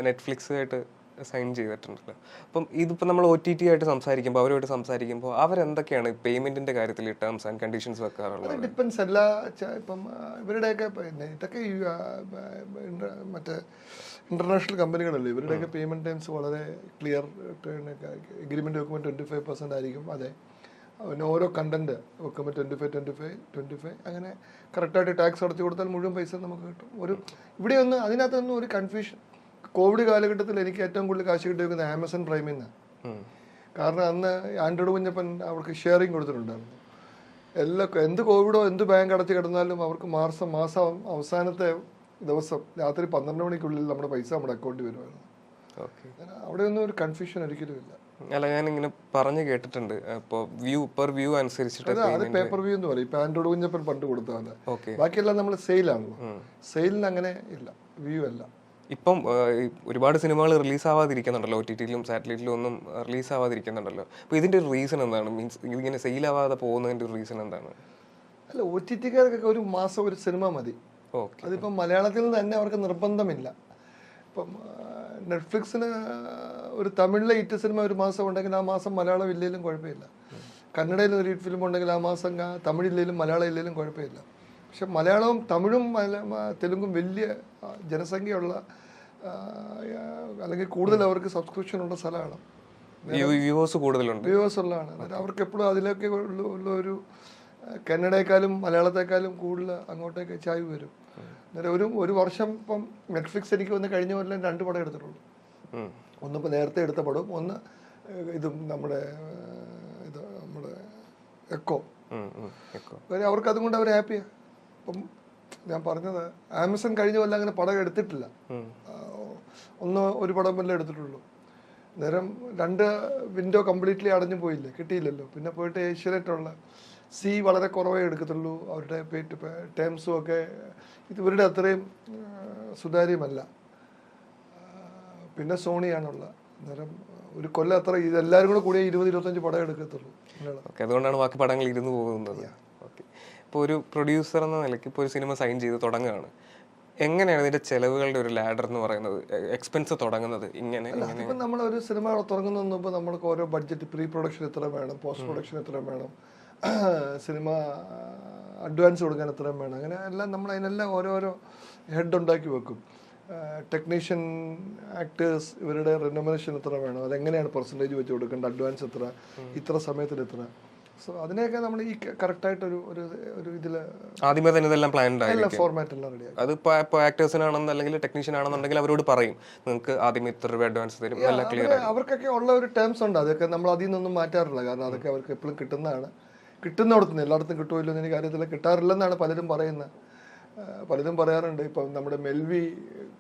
നെറ്റ്ഫ്ലിക്സ് ആയിട്ട് സൈൻ ചെയ്തിട്ടുണ്ടല്ലോ. അപ്പം ഇതിപ്പോൾ നമ്മൾ ഒ ടി ടി ആയിട്ട് സംസാരിക്കുമ്പോൾ അവരുമായിട്ട് സംസാരിക്കുമ്പോൾ അവരെന്തൊക്കെയാണ് പേയ്മെന്റിന്റെ കാര്യത്തിൽ ടേംസ് ആൻഡ് കണ്ടീഷൻസ് വെക്കാറുള്ളത്? ഡിപ്പെൻസ് എല്ലാ ഇപ്പം ഇവരുടെയൊക്കെ പിന്നെ ഇതൊക്കെ മറ്റേ ഇന്റർനാഷണൽ കമ്പനികളല്ലേ ഇവരുടെയൊക്കെ പേയ്മെന്റ് ടൈംസ് വളരെ ക്ലിയർ എഗ്രിമെന്റ് വെക്കുമ്പോൾ ട്വന്റി ഫൈവ് പെർസെന്റ് ആയിരിക്കും. അതെ. പിന്നെ ഓരോ കണ്ടന്റ് വെക്കുമ്പോൾ twenty five twenty five twenty five അങ്ങനെ കറക്റ്റായിട്ട് ടാക്സ് അടച്ചു കൊടുത്താൽ മുഴുവൻ പൈസ നമുക്ക് കിട്ടും. ഒരു ഇവിടെയൊന്നും അതിനകത്തൊന്നും ഒരു കൺഫ്യൂഷൻ കോവിഡ് കാലഘട്ടത്തിൽ എനിക്ക് ഏറ്റവും കൂടുതൽ കാശ് കിട്ടിയിരിക്കുന്നത് ആമസോൺ പ്രൈമിൽ നിന്നാണ് കാരണം അന്ന് ആൻഡ്രോയിഡ് കുഞ്ഞപ്പൻ അവർക്ക് ഷെയറിങ് കൊടുത്തിട്ടുണ്ടായിരുന്നു. എല്ലാ എന്ത് കോവിഡോ എന്ത് ബാങ്ക് അടച്ച് കിടന്നാലും അവർക്ക് മാസം മാസം അവസാനത്തെ ദിവസം രാത്രി പന്ത്രണ്ട് മണിക്കുള്ളിൽ നമ്മുടെ പൈസ നമ്മുടെ അക്കൗണ്ടിൽ വരുമായിരുന്നു അവിടെ ഒന്നും ഒരു കൺഫ്യൂഷൻ ഒരിക്കലും ഇല്ല അല്ല ഞാൻ ഇങ്ങനെ പറഞ്ഞു കേട്ടിട്ടുണ്ട്. അപ്പോൾ വ്യൂ പെർ വ്യൂ അനുസരിച്ചിട്ട് അത് അത് പേപ്പർ വ്യൂ എന്ന് പറയും. ഇപ്പൊ ആൻഡ്രോയിഡ് കുഞ്ഞപ്പൻ പണ്ട് കൊടുത്താൽ ഓക്കെ. ബാക്കിയെല്ലാം നമ്മൾ സെയിലാണല്ലോ സെയിലിന് അങ്ങനെ ഇല്ല. വ്യൂ അല്ല. ഇപ്പം ഒരുപാട് സിനിമകൾ റിലീസ് ആവാതിരിക്കുന്നുണ്ടല്ലോ ഒ ടി ടിയിലും സാറ്റലൈറ്റിലും ഒന്നും റിലീസ് ആവാതിരിക്കുന്നുണ്ടല്ലോ അപ്പോൾ ഇതിന്റെ ഒരു റീസൺ എന്താണ്? മീൻസ് ഇതിങ്ങനെ സെയിൽ ആവാതെ പോകുന്നതിന്റെ ഒരു റീസൺ എന്താണ്? അല്ല ഒ ടി ടിക്കാർക്കൊക്കെ ഒരു മാസം ഒരു സിനിമ മതി. ഓക്കെ. അതിപ്പം മലയാളത്തിൽ നിന്ന് തന്നെ അവർക്ക് നിർബന്ധമില്ല. ഇപ്പം നെറ്റ്ഫ്ലിക്സിന് ഒരു തമിഴിലെ ഹിറ്റ് സിനിമ ഒരു മാസം ഉണ്ടെങ്കിൽ ആ മാസം മലയാളം ഇല്ലെങ്കിലും കുഴപ്പമില്ല. കന്നഡയിൽ ഒരു ഹിറ്റ് ഫിലിം ഉണ്ടെങ്കിൽ ആ മാസം തമിഴില്ലെങ്കിലും മലയാളം ഇല്ലെങ്കിലും കുഴപ്പമില്ല. പക്ഷെ മലയാളവും തമിഴും തെലുങ്കും വലിയ ജനസംഖ്യയുള്ള അല്ലെങ്കിൽ കൂടുതൽ അവർക്ക് സബ്സ്ക്രിപ്ഷൻ ഉള്ള സ്ഥലമാണ് വ്യൂവേഴ്സ് കൂടുതലുണ്ട്. വ്യൂവേഴ്സ് ഉള്ളതാണ് അവർക്ക് എപ്പോഴും അതിലൊക്കെ ഉള്ള ഒരു കന്നഡയെക്കാളും മലയാളത്തെക്കാളും കൂടുതൽ അങ്ങോട്ടേക്ക് ചായ്വ് വരും. അന്നേരം ഒരു ഒരു വർഷം ഇപ്പം നെറ്റ്ഫ്ലിക്സ് എനിക്ക് വന്ന് കഴിഞ്ഞ കൊല്ലം രണ്ട് പടം എടുത്തിട്ടുള്ളൂ. ഒന്നിപ്പോൾ നേരത്തെ എടുത്ത പടവും ഒന്ന് ഇതും നമ്മുടെ ഇത് നമ്മുടെ എക്കോ. അവർക്ക് അതും കൊണ്ട് അവർ ഹാപ്പിയാണ് ഇപ്പം ഞാൻ പറഞ്ഞത് ആമസോൺ കഴിഞ്ഞ കൊല്ലം അങ്ങനെ പടം എടുത്തിട്ടില്ല. ഒന്ന് ഒരു പടം വല്ല എടുത്തിട്ടുള്ളൂ. നേരം രണ്ട് വിൻഡോ കംപ്ലീറ്റ്ലി അടഞ്ഞു പോയില്ലേ കിട്ടിയില്ലല്ലോ. പിന്നെ പോയിട്ട് ഏഷ്യയിലായിട്ടുള്ള സി വളരെ കുറവേ എടുക്കത്തുള്ളൂ. അവരുടെ പേറ്റ് ടേംസും ഒക്കെ ഇത് ഇവരുടെ അത്രയും സുതാര്യമല്ല. പിന്നെ സോണിയാണുള്ള. അന്നേരം ഒരു കൊല്ലം അത്ര ഇതെല്ലാവരും കൂടെ കൂടിയ ഇരുപത് ഇരുപത്തഞ്ച് പടം എടുക്കത്തുള്ളൂ. അതുകൊണ്ടാണ് ബാക്കി പടങ്ങൾ ഇരുന്ന് പോകുന്നത്. ഇപ്പോൾ ഒരു പ്രൊഡ്യൂസർ എന്ന നിലയ്ക്ക് ഇപ്പോൾ ഒരു സിനിമ സൈൻ ചെയ്ത് തുടങ്ങുകയാണ്. എങ്ങനെയാണ് ഇതിന്റെ ചെലവുകളുടെ ഒരു ലാഡർ എന്ന് പറയുന്നത്? എക്സ്പെൻസ് തുടങ്ങുന്നത്? ഇങ്ങനെ ഇപ്പം നമ്മൾ ഒരു സിനിമ തുടങ്ങുന്നതിന് മുമ്പ് നമ്മൾക്ക് ഓരോ ബഡ്ജറ്റ് പ്രീ പ്രൊഡക്ഷൻ എത്ര വേണം പോസ്റ്റ് പ്രൊഡക്ഷൻ എത്ര വേണം സിനിമ അഡ്വാൻസ് കൊടുക്കാൻ എത്ര വേണം അങ്ങനെ എല്ലാം നമ്മൾ അതിനെല്ലാം ഓരോരോ ഹെഡ് ഉണ്ടാക്കി വെക്കും. ടെക്നീഷ്യൻ ആക്ടേഴ്സ് ഇവരുടെ റിനോമിനേഷൻ എത്ര വേണം അതെങ്ങനെയാണ് പെർസെന്റേജ് വെച്ച് കൊടുക്കേണ്ടത് അഡ്വാൻസ് എത്ര ഇത്ര സമയത്തിന് എത്ര? സോ അതിനെയൊക്കെ നമ്മൾ ഈ കറക്റ്റായിട്ട് ഒരു ഒരു ഇതിൽ ആദ്യമേ തന്നെ ഇതെല്ലാം പ്ലാൻഡ് എല്ലാ ആയിരിക്കും. ഫോർമാറ്റ് എല്ലാം റെഡി അത് ഇപ്പോൾ ആക്ടേഴ്സിനാണെന്ന് അല്ലെങ്കിൽ ടെക്നീഷ്യൻ ആണെന്നുണ്ടെങ്കിൽ അവരോട് പറയും. നിങ്ങൾക്ക് ആദ്യം ഇത്ര രൂപ അഡ്വാൻസ് തരും. എല്ലാം ക്ലിയർ ആയി അവർക്കൊക്കെ ഉള്ള ഒരു ടേംസ് ഉണ്ട്. അതൊക്കെ നമ്മൾ അതിൽ നിന്നൊന്നും മാറ്റാറില്ല. കാരണം അതൊക്കെ അവർക്ക് എപ്പോഴും കിട്ടുന്നതാണ്. കിട്ടുന്നിടത്തുനിന്ന് എല്ലായിടത്തും കിട്ടുമല്ലോ എന്ന് കാര്യത്തിൽ കിട്ടാറില്ലെന്നാണ് പലരും പറയുന്നത്. പലരും പറയാറുണ്ട്. ഇപ്പം നമ്മുടെ മെൽവി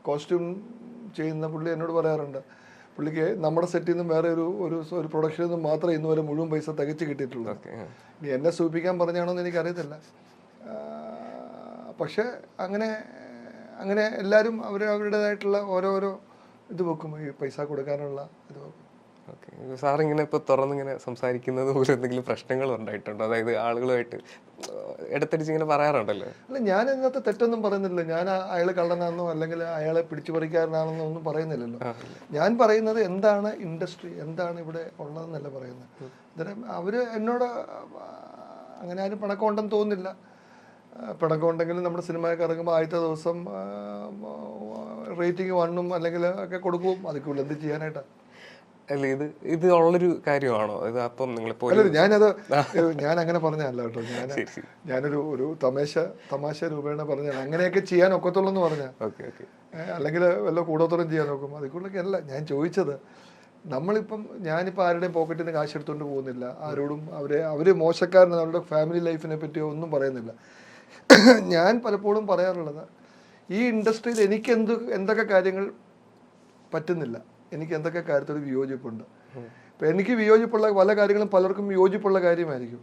കോസ്റ്റ്യൂം ചെയ്യുന്ന പുള്ളി എന്നോട് പറയാറുണ്ട്. പുള്ളിക്ക് നമ്മുടെ സെറ്റിൽ നിന്നും വേറെ ഒരു ഒരു ഒരു പ്രൊഡക്ഷനിൽ നിന്നും മാത്രമേ ഇന്ന് വരെ മുഴുവൻ പൈസ തികച്ച് കിട്ടിയിട്ടുള്ളൂ. ഇനി എന്നെ സൂചിപ്പിക്കാൻ പറഞ്ഞാണോ എന്ന് എനിക്കറിയത്തില്ല പക്ഷേ അങ്ങനെ അങ്ങനെ എല്ലാവരും അവർ അവരുടേതായിട്ടുള്ള ഓരോരോ ഇത് വെക്കും. ഈ പൈസ കൊടുക്കാനുള്ള ഇത് വെക്കും. ഓക്കെ. സാർ ഇങ്ങനെ ഇപ്പോൾ തുറന്നിങ്ങനെ സംസാരിക്കുന്നത് പോലെ എന്തെങ്കിലും പ്രശ്നങ്ങൾ ഉണ്ടായിട്ടുണ്ടോ? അതായത് ആളുകളുമായിട്ട് ഇടത്തടിച്ച് ഇങ്ങനെ പറയാറുണ്ടല്ലോ. അല്ല ഞാൻ ഇന്നത്തെ തെറ്റൊന്നും പറയുന്നില്ല. ഞാൻ അയാൾ കള്ളനാണെന്നോ അല്ലെങ്കിൽ അയാളെ പിടിച്ചു പറിക്കാരനാണെന്നോ ഒന്നും പറയുന്നില്ലല്ലോ. ഞാൻ പറയുന്നത് എന്താണ് ഇൻഡസ്ട്രി എന്താണ് ഇവിടെ ഉള്ളതെന്നല്ല പറയുന്നത്. അന്നേരം അവർ എന്നോട് അങ്ങനെ ആരും പിണക്കം ഉണ്ടെന്ന് തോന്നുന്നില്ല. ആ, പിണക്കം ഉണ്ടെങ്കിലും നമ്മുടെ സിനിമയൊക്കെ ഇറങ്ങുമ്പോൾ ആദ്യത്തെ ദിവസം റേറ്റിംഗ് വണ്ണും അല്ലെങ്കിൽ ഒക്കെ കൊടുക്കും. അതൊക്കെ ഉള്ളു എന്ത് ചെയ്യാനായിട്ടാണ് അല്ല? ഇത് ഇത് ഉള്ളൊരു കാര്യമാണോ? ഇത് അപ്പം നിങ്ങളിപ്പോൾ അല്ല ഞാനത് ഞാൻ അങ്ങനെ പറഞ്ഞല്ല കേട്ടോ. ഞാൻ ഞാനൊരു ഒരു തമാശ തമാശ രൂപേണ പറഞ്ഞാണ് അങ്ങനെയൊക്കെ ചെയ്യാൻ ഒക്കത്തുള്ളൂ എന്ന് ഓക്കെ അല്ലെങ്കിൽ വല്ല കൂടോത്തോളം ചെയ്യാൻ നോക്കും. അതിക്കുള്ളൊക്കെ അല്ല ഞാൻ ചോദിച്ചത് നമ്മളിപ്പം ഞാനിപ്പോൾ ആരുടെയും പോക്കറ്റിൽ നിന്ന് കാശ് എടുത്തുകൊണ്ട് പോകുന്നില്ല. ആരോടും അവരെ അവർ മോശക്കാരനെ അവരുടെ ഫാമിലി ലൈഫിനെ പറ്റിയോ ഒന്നും പറയുന്നില്ല. ഞാൻ പലപ്പോഴും പറയാറുള്ളത് ഈ ഇൻഡസ്ട്രിയിൽ എനിക്ക് എന്ത് എന്തൊക്കെ കാര്യങ്ങൾ പറ്റുന്നില്ല. എനിക്ക് എന്തൊക്കെ കാര്യത്തോട് വിയോജിപ്പുണ്ട്. ഇപ്പം എനിക്ക് വിയോജിപ്പുള്ള പല കാര്യങ്ങളും പലർക്കും വിയോജിപ്പുള്ള കാര്യമായിരിക്കും.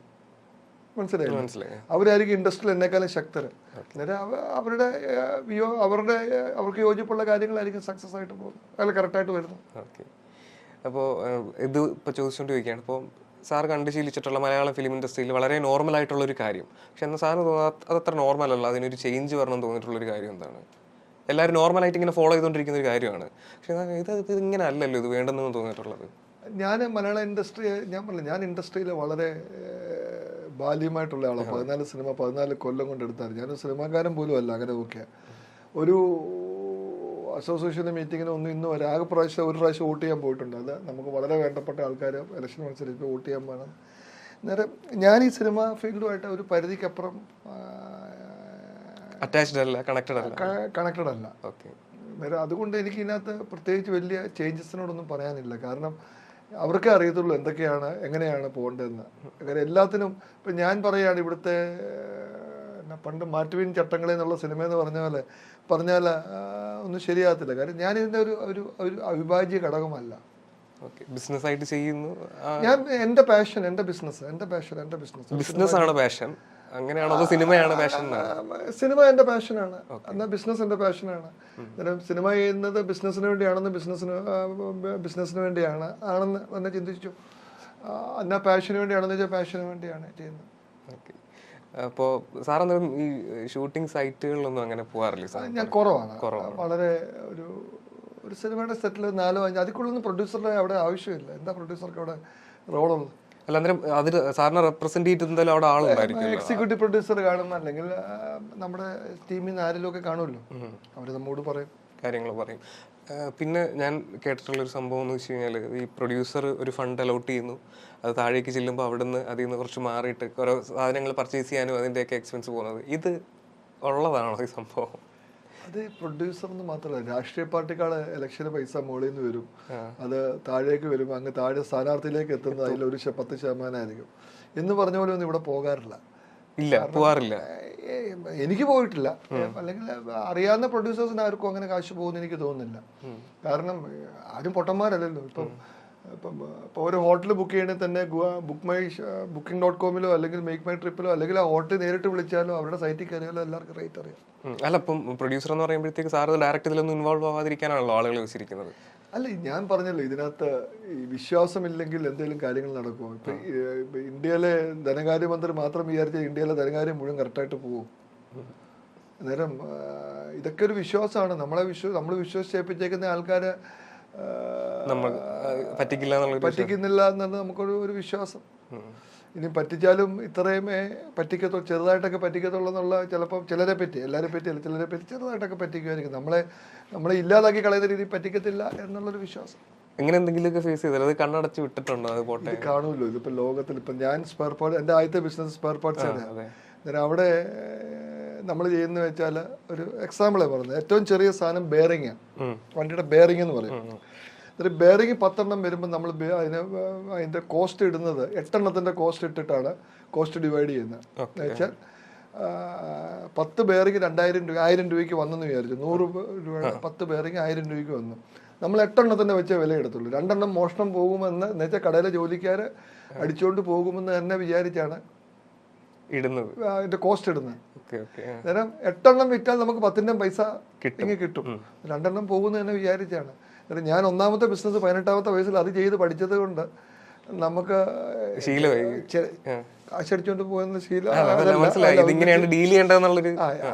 മനസ്സിലായി മനസ്സിലായി. അവരായിരിക്കും ഇൻഡസ്ട്രിയിൽ എന്നെക്കാളും ശക്തർ അന്നേരം അവരുടെ വിയോ അവരുടെ അവർക്ക് യോജിപ്പുള്ള കാര്യങ്ങളായിരിക്കും സക്സസ് ആയിട്ട് പോകുന്നത് അല്ല കറക്റ്റായിട്ട് വരുന്നത്. ഓക്കെ. അപ്പോൾ ഇത് ഇപ്പോൾ ചോദിച്ചുകൊണ്ട് ചോദിക്കുകയാണ് ഇപ്പോൾ സാർ കണ്ടു ശീലിച്ചിട്ടുള്ള മലയാളം ഫിലിം ഇൻഡസ്ട്രിയിൽ വളരെ നോർമൽ ആയിട്ടുള്ള ഒരു കാര്യം. പക്ഷെ എന്നാൽ സാറിന് തോന്നാത്ത അതത്ര നോർമൽ അല്ല. അതിനൊരു ചേഞ്ച് വരണം എന്ന് തോന്നിയിട്ടുള്ള ഒരു കാര്യം എന്താണ്? എല്ലാവരും നോർമലായിട്ട് ഇങ്ങനെ ഫോളോ ചെയ്തുകൊണ്ടിരിക്കുന്ന ഒരു കാര്യമാണ്. പക്ഷെ ഇത് ഇത് ഇങ്ങനെ അല്ലല്ലോ ഇത് വേണ്ടെന്ന് തോന്നിയിട്ടുള്ളത്. ഞാൻ മലയാള ഇൻഡസ്ട്രി ഞാൻ പറഞ്ഞു ഞാൻ ഇൻഡസ്ട്രിയിൽ വളരെ ബാല്യമായിട്ടുള്ള ആളാണ് പതിനാല് സിനിമ പതിനാല് കൊല്ലം കൊണ്ട് എടുത്താണ് ഞാനൊരു സിനിമാക്കാരൻ പോലും അല്ല അങ്ങനെ നോക്കിയ. ഒരു അസോസിയേഷന്റെ മീറ്റിങ്ങിന് ഒന്നും ഇന്നും വരെ ആകെ പ്രാവശ്യം ഒരു പ്രാവശ്യം വോട്ട് ചെയ്യാൻ പോയിട്ടുണ്ട്. അത് നമുക്ക് വളരെ വേണ്ടപ്പെട്ട ആൾക്കാർ ഇലക്ഷൻ മത്സരിച്ച് വോട്ട് ചെയ്യാൻ വേണം നേരെ ഞാൻ ഈ സിനിമ ഫീൽഡുമായിട്ട് ഒരു പരിധിക്കപ്പുറം അറ്റാച്ച്ഡ് അല്ല കണക്റ്റഡ് അല്ല. കണക്റ്റഡ് അല്ല. ഓക്കെ അതുകൊണ്ട് എനിക്ക് ഇതിനകത്ത് പ്രത്യേകിച്ച് വലിയ ചേഞ്ചസിനോടൊന്നും പറയാനില്ല. കാരണം അവർക്കേ അറിയത്തുള്ളൂ എന്തൊക്കെയാണ് എങ്ങനെയാണ് പോകേണ്ടതെന്ന്. അങ്ങനെ എല്ലാത്തിനും ഇപ്പം ഞാൻ പറയുകയാണ് ഇവിടുത്തെ പണ്ട് മാറ്റുവിൻ ചട്ടങ്ങളെ എന്നുള്ള സിനിമ എന്ന് പറഞ്ഞ പോലെ പറഞ്ഞാൽ ഒന്നും ശരിയാകത്തില്ല. കാര്യം ഞാൻ ഇതിന്റെ ഒരു ഒരു ഒരു അവിഭാജ്യ ഘടകമല്ല. ബിസിനസ് ആയിട്ട് ചെയ്യുന്നു ഞാൻ എന്റെ പാഷൻ എന്റെ ബിസിനസ് എന്റെ പാഷൻ എന്റെ ബിസിനസ് ബിസിനസ് ആണ് പാഷൻ അങ്ങനെയാണോ അതോ സിനിമയാണ് പാഷൻ സിനിമ എന്റെ പാഷനാണ്. എന്നാൽ ബിസിനസ് എന്റെ പാഷനാണ്. അന്നേരം സിനിമ ചെയ്യുന്നത് ബിസിനസ്സിന് വേണ്ടിയാണെന്ന് ബിസിനസ്സിന് ബിസിനസ്സിന് വേണ്ടിയാണ്. ആണെന്ന് എന്നെ ചിന്തിച്ചു. എന്നാ പാഷന് വേണ്ടിയാണെന്ന് വെച്ചാൽ പാഷന് വേണ്ടിയാണ് ചെയ്യുന്നത്. അപ്പോ സാറന്നേരം ഈ ഷൂട്ടിംഗ് സൈറ്റുകളിലൊന്നും അങ്ങനെ പോകാറില്ല ഞാൻ കുറവാണ്. വളരെ ഒരു ഒരു സിനിമയുടെ സെറ്റിൽ നാലോ അഞ്ചോ അതിക്കുള്ളൊന്നും പ്രൊഡ്യൂസറുടെ അവിടെ ആവശ്യമില്ല. എന്താ പ്രൊഡ്യൂസർക്ക് അവിടെ റോളുള്ളത് അല്ല അന്നേരം അതിൽ സാറിനെ റെപ്രസെന്റ് ചെയ്തിട്ട് എന്തായാലും അവിടെ ആളുണ്ടായിരിക്കും എക്സിക്യൂട്ടീവ് പ്രൊഡ്യൂസർ കാണും അല്ലെങ്കിൽ നമ്മുടെ ടീമിൽ നിന്ന് ആരെങ്കിലും ഒക്കെ കാണുമല്ലോ? അവർ നമ്മോട് പറയും. കാര്യങ്ങൾ പറയും. പിന്നെ ഞാൻ കേട്ടിട്ടുള്ള ഒരു സംഭവം എന്ന് വെച്ച് കഴിഞ്ഞാൽ ഈ പ്രൊഡ്യൂസർ ഒരു ഫണ്ട് അലോട്ട് ചെയ്യുന്നു. അത് താഴേക്ക് ചെല്ലുമ്പോൾ അവിടെ നിന്ന് അതിൽ നിന്ന് കുറച്ച് മാറിയിട്ട് ഓരോ സാധനങ്ങൾ പർച്ചേസ് ചെയ്യാനും അതിന്റെയൊക്കെ എക്സ്പെൻസ് പോകുന്നത്. ഇത് ഉള്ളതാണോ ഈ സംഭവം? അത് പ്രൊഡ്യൂസർ എന്ന് മാത്രമല്ല രാഷ്ട്രീയ പാർട്ടിക്കാളെ ഇലക്ഷന് പൈസ മുകളിൽ നിന്ന് വരും. അത് താഴേക്ക് വരും. അങ്ങ് താഴെ സ്ഥാനാർത്ഥിയിലേക്ക് എത്തുന്നത് അതിൽ ഒരു പത്ത് ശതമാനമായിരിക്കും എന്ന് പറഞ്ഞ പോലെ ഒന്നും ഇവിടെ പോകാറില്ല. ഇല്ല പോകാറില്ല. എനിക്ക് പോയിട്ടില്ല. അല്ലെങ്കിൽ അറിയാവുന്ന പ്രൊഡ്യൂസേഴ്സിന് ആർക്കും അങ്ങനെ കാശ് പോകുമെന്ന് എനിക്ക് തോന്നുന്നില്ല. കാരണം ആരും പൊട്ടന്മാരല്ലല്ലോ. ഇപ്പം ഇപ്പം ഇപ്പോൾ ഒരു ഹോട്ടൽ ബുക്ക് ചെയ്യണമെങ്കിൽ തന്നെ ബുക്ക് മൈ ബുക്കിംഗ് ഡോട്ട് കോമിലോ അല്ലെങ്കിൽ മേക്ക് മൈ ട്രിപ്പിലോ അല്ലെങ്കിൽ ആ ഹോട്ടൽ നേരിട്ട് വിളിച്ചാലോ അവരുടെ സൈറ്റിൽ കയറിയാലോ എല്ലാവർക്കും റേറ്റ് അറിയാം. അല്ല ഇപ്പം പ്രൊഡ്യൂസർ എന്ന് പറയുമ്പോഴത്തേക്ക് സാർ ഡയറക്റ്റ് ഇതിലൊന്നും ഇൻവോൾവ് ആവാതിരിക്കാനാണല്ലോ ആളുകൾ വെച്ചിരിക്കുന്നത് അല്ല ഞാൻ പറഞ്ഞല്ലോ ഇതിനകത്ത് ഈ വിശ്വാസമില്ലെങ്കിൽ എന്തെങ്കിലും കാര്യങ്ങൾ നടക്കുമോ ഇപ്പം ഇന്ത്യയിലെ ധനകാര്യമന്ത്രി മാത്രം വിചാരിച്ച ഇന്ത്യയിലെ ധനകാര്യം മുഴുവൻ കറക്റ്റായിട്ട് പോകും അന്നേരം ഇതൊക്കെ ഒരു വിശ്വാസമാണ്. നമ്മളെ വിശ്വ നമ്മൾ വിശ്വസിച്ചേപ്പിച്ചേക്കുന്ന ആൾക്കാരെ പറ്റിക്കില്ല പറ്റിക്കുന്നില്ല എന്നത് നമുക്കൊരു ഒരു വിശ്വാസം. ഇനി പറ്റിച്ചാലും ഇത്രയുമേ പറ്റിക്കത്തുള്ളൂ ചെറുതായിട്ടൊക്കെ പറ്റിക്കത്തുള്ളൂ എന്നുള്ള ചിലപ്പോൾ ചിലരെ പറ്റി എല്ലാവരെ പറ്റിയല്ല ചിലരെ പറ്റി ചെറുതായിട്ടൊക്കെ പറ്റിക്കുമായിരിക്കും. നമ്മളെ നമ്മളെ ഇല്ലാതാക്കി കളയുന്ന രീതിയിൽ പറ്റിക്കത്തില്ല എന്നുള്ളൊരു വിശ്വാസം. ഇങ്ങനെ എന്തെങ്കിലുമൊക്കെ ഫേസ് ചെയ്തത് അത് കണ്ണടച്ച് വിട്ടിട്ടുണ്ടോ? അത് പോട്ടെ. കാണുമല്ലോ ഇതിപ്പോൾ ലോകത്തിൽ ഇപ്പം ഞാൻ സ്പെയർ പാർട്ട് എന്റെ ആദ്യത്തെ ബിസിനസ് സ്പെയർ പാർട്സ് അതെ. അവിടെ നമ്മൾ ചെയ്യുന്ന വെച്ചാൽ ഒരു എക്സാമ്പിളെ പറയുന്നത് ഏറ്റവും ചെറിയ സാധനം ബെയറിങ് ഉം. വണ്ടിയുടെ ബെയറിംഗ് എന്ന് പറയും. എന്നിട്ട് ബെയറിംഗ് പത്തെണ്ണം വരുമ്പോൾ നമ്മൾ അതിന് അതിന്റെ കോസ്റ്റ് ഇടുന്നത് എട്ടെണ്ണത്തിന്റെ കോസ്റ്റ് ഇട്ടിട്ടാണ് കോസ്റ്റ് ഡിവൈഡ് ചെയ്യുന്നത്. എന്ന് വെച്ചാൽ പത്ത് ബെയറിംഗ് രണ്ടായിരം രൂപ ആയിരം രൂപയ്ക്ക് വന്നെന്ന് വിചാരിച്ചു. നൂറ് രൂപ പത്ത് ബെയറിംഗ് ആയിരം രൂപയ്ക്ക് വന്നു. നമ്മൾ എട്ടെണ്ണത്തിന്റെ വെച്ചേ വില എടുത്തുള്ളൂ രണ്ടെണ്ണം മോഷണം പോകുമെന്ന് എന്ന് വെച്ചാൽ കടയിലെ ജോലിക്കാർ അടിച്ചുകൊണ്ട് പോകുമെന്ന് തന്നെ വിചാരിച്ചാണ് ഇടുന്നത്. അതിന്റെ കോസ്റ്റ് ഇടുന്നത്. നേരം അന്നേരം എട്ടെണ്ണം വിറ്റാൽ നമുക്ക് പത്തിന്റെ പൈസ ഇങ്ങനെ കിട്ടും. രണ്ടെണ്ണം പോകുന്നു തന്നെ വിചാരിച്ചാണ്. അന്നേരം ഞാൻ ഒന്നാമത്തെ ബിസിനസ് പതിനെട്ടാമത്തെ വയസ്സിൽ അത് ചെയ്ത് പഠിച്ചത് കൊണ്ട് നമുക്ക് ശീലമായി. കാശടിച്ചോണ്ട് പോകുന്ന ശീലം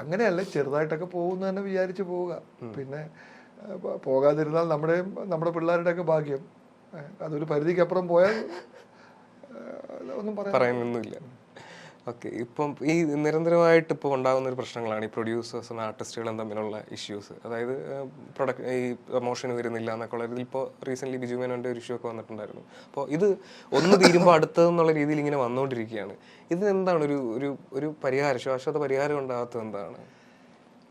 അങ്ങനെയല്ല ചെറുതായിട്ടൊക്കെ പോകുന്നു തന്നെ വിചാരിച്ച് പോവുക. പിന്നെ പോകാതിരുന്നാൽ നമ്മുടെയും നമ്മുടെ പിള്ളേരുടെ ഒക്കെ ഭാഗ്യം അതൊരു പരിധിക്കപ്പുറം പോയാൽ ഒന്നും പറയാൻ പറയാനൊന്നുമില്ല. ഓക്കെ ഇപ്പം ഈ നിരന്തരമായിട്ട് ഇപ്പോൾ ഉണ്ടാകുന്ന ഒരു പ്രശ്നങ്ങളാണ് ഈ പ്രൊഡ്യൂസേഴ്സും ആർട്ടിസ്റ്റുകളും തമ്മിലുള്ള ഇഷ്യൂസ് അതായത് പ്രൊഡക്റ്റ് ഈ പ്രൊമോഷൻ വരുന്നില്ല എന്നൊക്കെ ഉള്ള രീതിയിൽ ഇപ്പോൾ റീസെന്റ്ലി ബിജു മേനോന്റെ ഒരു ഇഷ്യൂ ഒക്കെ വന്നിട്ടുണ്ടായിരുന്നു. അപ്പോൾ ഇത് ഒന്ന് തീരുമ്പോൾ അടുത്തതെന്നുള്ള രീതിയിൽ ഇങ്ങനെ വന്നുകൊണ്ടിരിക്കുകയാണ് ഇതിനെന്താണ് ഒരു ഒരു ഒരു പരിഹാരം? ശാശ്വത പരിഹാരം ഉണ്ടാകാത്തത് എന്താണ്?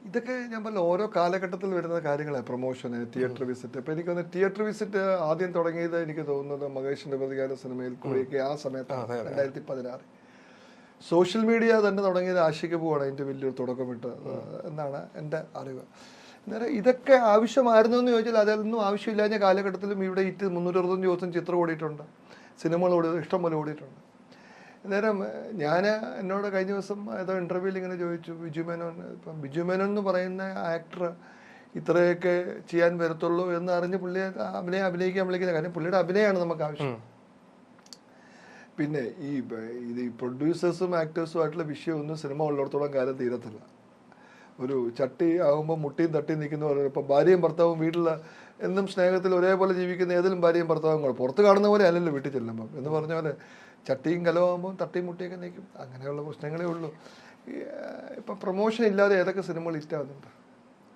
ഇതൊക്കെ ഞാൻ പറഞ്ഞ ഓരോ കാലഘട്ടത്തിൽ വരുന്ന കാര്യങ്ങളാണ് പ്രൊമോഷന് തിയേറ്റർ വിസിറ്റ് അപ്പോൾ എനിക്ക് തോന്നുന്നു തിയേറ്റർ വിസിറ്റ് ആദ്യം തുടങ്ങിയത് എനിക്ക് തോന്നുന്നത് മഹേഷിന്റെ പ്രതികാര സിനിമയിൽ കൂടിയൊക്കെ ആ സമയത്ത് രണ്ടായിരത്തി പതിനാറ്. സോഷ്യൽ മീഡിയ തന്നെ തുടങ്ങിയത് ആശയ്ക്ക് പോവാണ്. അതിന്റെ വലിയൊരു തുടക്കമിട്ട് എന്നാണ് എന്റെ അറിവ്. അന്നേരം ഇതൊക്കെ ആവശ്യമായിരുന്നു എന്ന് ചോദിച്ചാൽ അതൊന്നും ആവശ്യമില്ലാഞ്ഞ കാലഘട്ടത്തിലും ഇവിടെ ഇറ്റ് മുന്നൂറ്ററുപത്തഞ്ച് ദിവസം ചിത്രം ഓടിയിട്ടുണ്ട്. സിനിമകൾ ഓടി ഇഷ്ടം പോലെ ഓടിയിട്ടുണ്ട്. അന്നേരം ഞാൻ എന്നോട് കഴിഞ്ഞ ദിവസം ഏതോ ഇന്റർവ്യൂവിൽ ഇങ്ങനെ ചോദിച്ചു ബിജു മേനോൻ ഇപ്പം ബിജു മേനോൻ എന്ന് പറയുന്ന ആക്ടർ ഇത്രയൊക്കെ ചെയ്യാൻ വരത്തുള്ളൂ എന്ന് അറിഞ്ഞ് പുള്ളിയെ അഭിനയം അഭിനയിക്കാൻ വിളിക്കുന്ന കാര്യം പുള്ളിയുടെ അഭിനയമാണ് നമുക്ക് ആവശ്യം. പിന്നെ ഈ ഇത് ഈ പ്രൊഡ്യൂസേഴ്സും ആക്ടേഴ്സും ആയിട്ടുള്ള വിഷയമൊന്നും സിനിമ ഉള്ളിടത്തോളം കാലം തീരത്തില്ല. ഒരു ചട്ടി ആകുമ്പോൾ മുട്ടിയും തട്ടിയും നിൽക്കുന്ന പോലെ ഇപ്പം ഭാര്യയും ഭർത്താവും വീട്ടിൽ എന്നും സ്നേഹത്തിൽ ഒരേപോലെ ജീവിക്കുന്ന ഏതെങ്കിലും ഭാര്യയും ഭർത്താവും കൂടെ. പുറത്ത് കാണുന്ന പോലെ അല്ലല്ലോ വീട്ടിൽ ചെല്ലുമ്പം. എന്ന് പറഞ്ഞ പോലെ ചട്ടിയും കലവാകുമ്പോൾ തട്ടിയും മുട്ടിയൊക്കെ നിൽക്കും. അങ്ങനെയുള്ള പ്രശ്നങ്ങളേ ഉള്ളൂ. ഇപ്പം പ്രൊമോഷൻ ഇല്ലാതെ ഏതൊക്കെ സിനിമകൾ ഹിറ്റാകുന്നുണ്ട്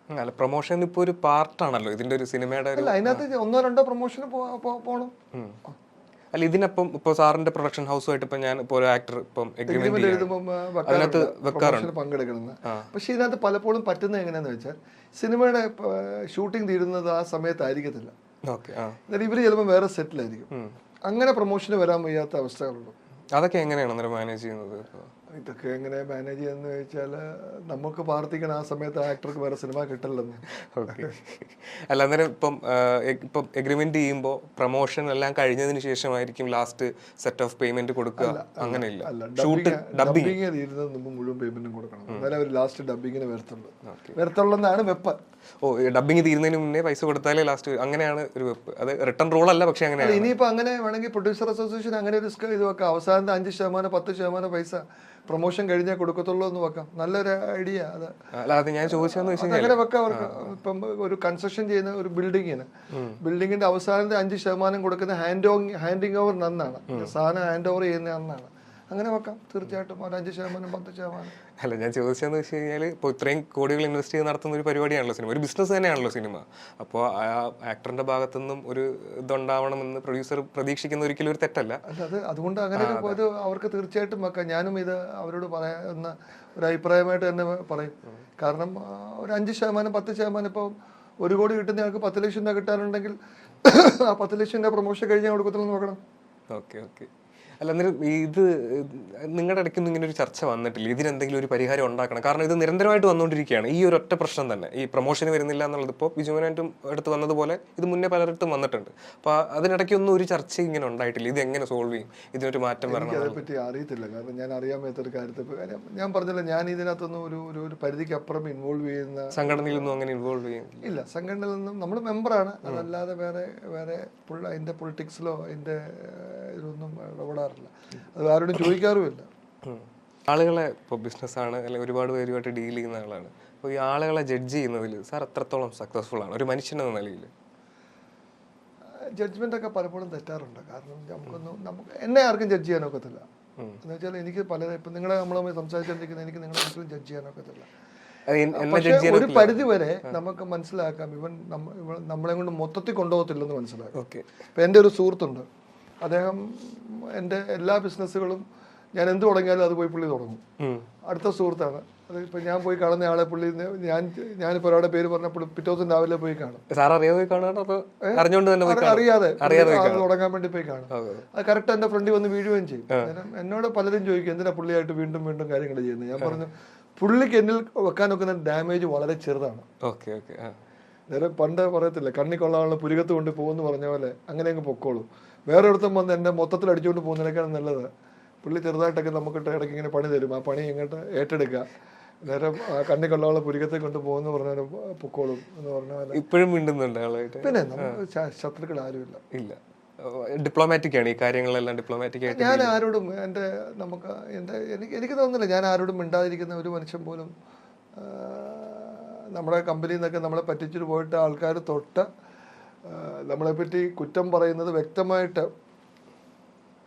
ഉം, അല്ല പ്രൊമോഷൻ ഇപ്പോൾ ഒരു പാർട്ടാണല്ലോ ഇതിന്റെ ഒരു സിനിമയുടെ അതിനകത്ത് ഒന്നോ രണ്ടോ പ്രൊമോഷന് പോകണം. അല്ല ഇതിനപ്പം ഇപ്പൊ സാറിന്റെ പ്രൊഡക്ഷൻ ഹൗസുമായിട്ട് ഇപ്പൊ ഞാൻ ഇപ്പോൾ ഒരു ആക്ടർ ഇപ്പം എഗ്രിമെന്റ് എഴുതുമ്പോൾ അതിനകത്ത് വെക്കാറുണ്ട്. പങ്കെടുക്കണം പക്ഷെ ഇതിനകത്ത് പലപ്പോഴും പറ്റുന്നത് എങ്ങനെയാന്ന് വെച്ചാൽ സിനിമയുടെ ഷൂട്ടിംഗ് തീരുന്നത് ആ സമയത്തായിരിക്കത്തില്ല. എന്നാൽ ഇവർ ചിലപ്പോൾ വേറെ സെറ്റിലായിരിക്കും അങ്ങനെ പ്രൊമോഷന് വരാൻ വയ്യാത്ത അവസ്ഥകളുണ്ട്. അതൊക്കെ എങ്ങനെയാണ് മാനേജ് ചെയ്യുന്നത്? ഇതൊക്കെ എങ്ങനെ മാനേജ് ചെയ്യാന്ന് ചോദിച്ചാൽ നമുക്ക് പ്രാർത്ഥിക്കണം ആ സമയത്ത് ആക്ടർക്ക് വേറെ സിനിമ കിട്ടില്ലെന്ന്. ഓക്കെ അല്ല അന്നേരം ഇപ്പം ഇപ്പം എഗ്രിമെന്റ് ചെയ്യുമ്പോൾ പ്രൊമോഷൻ എല്ലാം കഴിഞ്ഞതിന് ശേഷമായിരിക്കും ലാസ്റ്റ് സെറ്റ് ഓഫ് പേയ്മെന്റ് കൊടുക്കുക? അങ്ങനെയില്ല. ഷൂട്ട് ഡബിങ് ഡബിങ് തീരുന്നത് മുമ്പ് മുഴുവൻ പേയ്മെന്റും കൊടുക്കണം. എന്നാലേ അവർ ലാസ്റ്റ് ഡബിങ്ങിന് വരത്തുള്ളൂ. വരത്തുള്ളെന്നാണ് വെപ്പ്. ഓ ഡബിങ് തീരുന്നതിന് മുന്നേ പൈസ കൊടുത്താലേ ലാസ്റ്റ് അങ്ങനെയാണ് ഒരു വെപ്പ്. അത് റിട്ടേൺ റോൾ അല്ല പക്ഷെ അങ്ങനെയാണ്. ഇനിയിപ്പോ അങ്ങനെ വേണമെങ്കിൽ പ്രൊഡ്യൂസർ അസോസിയേഷൻ അങ്ങനെ ഒരു ഇതൊക്കെ ഇത് വെക്കാം അവസാനത്തെ അഞ്ച് ശതമാനം പത്ത് ശതമാനം പൈസ പ്രൊമോഷൻ കഴിഞ്ഞേ കൊടുക്കത്തുള്ളൂ എന്ന് വെക്കാം. നല്ലൊരു ഐഡിയ അത്. അല്ല അത് ഞാൻ ചോദിച്ചതെന്ന് അങ്ങനെ വെക്കാം അവർക്ക്. ഇപ്പം ഒരു കൺസ്ട്രക്ഷൻ ചെയ്യുന്ന ഒരു ബിൽഡിങ്ങിന് ബിൽഡിങ്ങിന്റെ അവസാനത്തെ അഞ്ച് ശതമാനം കൊടുക്കുന്ന ഹാൻഡ് ഹാൻഡിങ് ഓവർ നന്നാണ്. സാധനം ഹാൻഡ് ഓവർ ചെയ്യുന്ന അന്നാണ്. അങ്ങനെ വെക്കാം. തീർച്ചയായിട്ടും. ഒരു അഞ്ച് ശതമാനം പത്ത് ശതമാനം. അല്ല ഞാൻ ചോദിച്ചതെന്ന് വെച്ച് കഴിഞ്ഞാൽ ഇപ്പോൾ ഇത്രയും കോടികൾ ഇൻവെസ്റ്റ് ചെയ്ത് നടത്തുന്ന ഒരു പരിപാടിയാണല്ലോ സിനിമ. ഒരു ബിസിനസ് തന്നെയാണല്ലോ സിനിമ. അപ്പോൾ ആ ആക്ടറിന്റെ ഭാഗത്തുനിന്നും ഒരു ഇതുണ്ടാവണമെന്ന് പ്രൊഡ്യൂസർ പ്രതീക്ഷിക്കുന്ന ഒരിക്കലും ഒരു തെറ്റല്ല. അല്ല അത് അതുകൊണ്ട് അങ്ങനെ ഒരു അവർക്ക് തീർച്ചയായിട്ടും വെക്കാം. ഞാനും ഇത് അവരോട് പറയുന്ന ഒരു അഭിപ്രായമായിട്ട് തന്നെ പറയും. കാരണം ഒരു അഞ്ച് ശതമാനം പത്ത് ശതമാനം ഇപ്പോൾ ഒരു കോടി കിട്ടുന്ന ആൾക്ക് പത്ത് ലക്ഷം രൂപ കിട്ടാനുണ്ടെങ്കിൽ ആ പത്ത് ലക്ഷം രൂപ പ്രൊമോഷൻ കഴിഞ്ഞാൽ കൊടുക്കത്തില്ലെന്ന് നോക്കണം. Okay okay. അല്ല അന്നേരം ഇത് നിങ്ങളുടെ ഇടയ്ക്കൊന്നും ഇങ്ങനെ ഒരു ചർച്ച വന്നിട്ടില്ല. ഇതിനെന്തെങ്കിലും ഒരു പരിഹാരം ഉണ്ടാക്കണം. കാരണം ഇത് നിരന്തരമായിട്ട് വന്നുകൊണ്ടിരിക്കുകയാണ് ഈ ഒരു ഒറ്റ പ്രശ്നം തന്നെ. ഈ പ്രൊമോഷന് വരുന്നില്ല എന്നുള്ളത് ഇപ്പോൾ ബിജുമനായിട്ടും എടുത്ത് വന്നതുപോലെ ഇത് മുന്നേ പലയിടത്തും വന്നിട്ടുണ്ട്. അപ്പോൾ അതിനിടയ്ക്കൊന്നും ഒരു ചർച്ച ഇങ്ങനെ ഉണ്ടായിട്ടില്ല. ഇത് എങ്ങനെ സോൾവ് ചെയ്യും? ഇതിനൊരു മാറ്റം വരണം അതിനെപ്പറ്റി അതേപ്പറ്റി അറിയത്തില്ല. കാരണം ഞാൻ അറിയാൻ മേത്തൊരു കാര്യത്തെ ഞാൻ പറഞ്ഞില്ല ഞാൻ ഇതിനകത്തൊന്നും ഒരു ഒരു ഒരു പരിധിക്ക് അപ്പുറം ഇൻവോൾവ് ചെയ്യുന്ന സംഘടനയിലൊന്നും അങ്ങനെ ഇൻവോൾവ് ചെയ്യും ഇല്ല സംഘടനയിൽ നിന്നും നമ്മൾ മെമ്പറാണ് അതല്ലാതെ വേറെ വേറെ അതിന്റെ പൊളിറ്റിക്സിലോ അതിന്റെ ഇതൊന്നും ഇടപെടാറില്ല. അത് ആരോടും ചോദിക്കാറുമില്ല. ആളുകളെ ഇപ്പോൾ ബിസിനസ്സാണ് അല്ലെങ്കിൽ ഒരുപാട് പേരുമായിട്ട് ഡീൽ ചെയ്യുന്ന ആളാണ്. അപ്പോൾ ഈ ആളുകളെ ജഡ്ജ് ചെയ്യുന്നതിൽ സാർ എത്രത്തോളം സക്സസ്ഫുൾ ആണ് ഒരു മനുഷ്യൻ എന്ന നിലയിൽ ജഡ്ജ്മെന്റ് ഒക്കെ പലപ്പോഴും തെറ്റാറുണ്ട്. കാരണം നമുക്കൊന്നും നമുക്ക് എന്നെ ആർക്കും ജഡ്ജ് ചെയ്യാനൊക്കത്തില്ല എന്ന് വെച്ചാൽ എനിക്ക് പല ഇപ്പം നിങ്ങളെ നമ്മൾ സംസാരിച്ചുകൊണ്ടിരിക്കുന്ന എനിക്ക് നിങ്ങളെ ഒരിക്കലും ജഡ്ജ് ചെയ്യാനൊക്കത്തില്ല പക്ഷേ ഒരു പരിധി വരെ നമുക്ക് മനസ്സിലാക്കാം. ഇവൻ നമ്മളെ കൊണ്ട് മൊത്തത്തിൽ കൊണ്ടുപോകത്തില്ലെന്ന് മനസ്സിലാക്കാം. ഇപ്പം എന്റെ ഒരു സുഹൃത്തുണ്ട്. അദ്ദേഹം എന്റെ എല്ലാ ബിസിനസ്സുകളും ഞാൻ എന്ത് തുടങ്ങിയാലും അത് പോയി പുള്ളി തുടങ്ങും. അടുത്ത സുഹൃത്താണ്. അത് ഇപ്പം ഞാൻ പോയി കാണുന്ന ആളെ പുള്ളി ഞാൻ ഞാനിപ്പോൾ ഒരാളുടെ പേര് പറഞ്ഞപ്പോൾ പിറ്റേ ദിവസം രാവിലെ പോയി കാണും. സാർ അറിയാതെ തുടങ്ങാൻ വേണ്ടി പോയി കാണും. അത് കറക്റ്റ് എന്റെ ഫ്രണ്ടിൽ വന്ന് വീഴുകയും ചെയ്യും. എന്നോട് പലരും ചോദിക്കും എന്തിനാ പുള്ളിയായിട്ട് വീണ്ടും വീണ്ടും കാര്യങ്ങൾ ചെയ്യുന്നത്? ഞാൻ പറഞ്ഞു പുള്ളിക്ക് എന്നിൽ വെക്കാൻ നോക്കുന്ന ഡാമേജ് വളരെ ചെറുതാണ്. Okay okay. നേരെ പണ്ട് പറയത്തില്ല കണ്ണി കൊള്ളാനുള്ള പുരുകത്ത് കൊണ്ട് പോകുമെന്ന് പറഞ്ഞ പോലെ അങ്ങനെ അങ്ങ് പൊക്കോളൂ. വേറെ ഒരിടത്തും വന്ന് എന്റെ മൊത്തത്തിൽ അടിച്ചുകൊണ്ട് പോകുന്നതിനേക്കാളും നല്ലത് പുള്ളി ചെറുതായിട്ടൊക്കെ നമുക്ക് ഇടയ്ക്ക് ഇങ്ങനെ പണി തരും. ആ പണി ഇങ്ങോട്ട് ഏറ്റെടുക്കുക. നേരം കണ്ണി കൊള്ളാനുള്ള പുരുകത്തെ കൊണ്ട് പോകുന്ന പറഞ്ഞാൽ പൊക്കോളും എന്ന് പറഞ്ഞാൽ ഇപ്പോഴും മിണ്ടുന്നുണ്ട് ആളായിട്ട് പിന്നെ ശത്രുക്കൾ ആരുമില്ല ഇല്ല. ഡിപ്ലോമാറ്റിക് ആണ് ഈ കാര്യങ്ങളെല്ലാം ഡിപ്ലോമാറ്റിക് ആയിട്ട് ഞാൻ ആരോടും എന്റെ നമുക്ക് എന്റെ എനിക്ക് എനിക്ക് തോന്നുന്നില്ല ഞാൻ ആരോടും മിണ്ടാതിരിക്കുന്ന ഒരു മനുഷ്യൻ പോലും നമ്മുടെ കമ്പനിയിൽ നിന്നൊക്കെ നമ്മളെ പറ്റിച്ചിട്ട് പോയിട്ട് ആൾക്കാർ തൊട്ട് നമ്മളെ നമ്മളെപ്പറ്റി കുറ്റം പറയുന്നത് വ്യക്തമായിട്ട്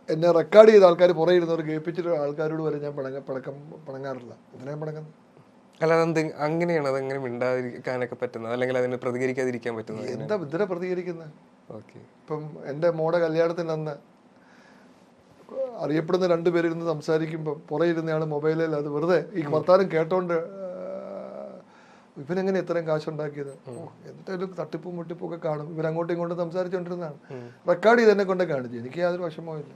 എന്നെ റെക്കോർഡ് ചെയ്ത ആൾക്കാർ പുറകെ ഇരുന്നവർ കേൾപ്പിച്ചിട്ട് ആൾക്കാരോട് വരെ ഞാൻ പിണങ്ങ പിണക്കം പിണങ്ങാറില്ല. എന്തിനാ പിണങ്ങുന്നത് അല്ലാതെ അങ്ങനെയാണ് അതെങ്ങനെ മിണ്ടാതിരിക്കാനൊക്കെ പറ്റുന്നത്? അല്ലെങ്കിൽ അതിന് പ്രതികരിക്കാതിരിക്കാൻ പറ്റുന്നത് എന്താ ഇതിനെ പ്രതികരിക്കുന്നത് ഓക്കെ. ഇപ്പം എന്റെ മോടെ കല്യാണത്തിന് അന്ന് അറിയപ്പെടുന്ന രണ്ടുപേരിരുന്ന് സംസാരിക്കുമ്പോൾ പുറകെ ഇരുന്നയാൾ മൊബൈലിൽ അത് വെറുതെ ഈ വർത്താനം കേട്ടോണ്ട് ഇവനെങ്ങനെ ഇത്രയും കാശുണ്ടാക്കിയത്? ഓ ഒരു തട്ടിപ്പും മുട്ടിപ്പും ഒക്കെ കാണും. ഇവരങ്ങോട്ടും ഇങ്ങോട്ടും സംസാരിച്ചുകൊണ്ടിരുന്നതാണ് റെക്കോർഡ് ചെയ്ത് എന്നെ കൊണ്ട് കാണിച്ചു എനിക്ക് യാതൊരു വിഷമവുമില്ല.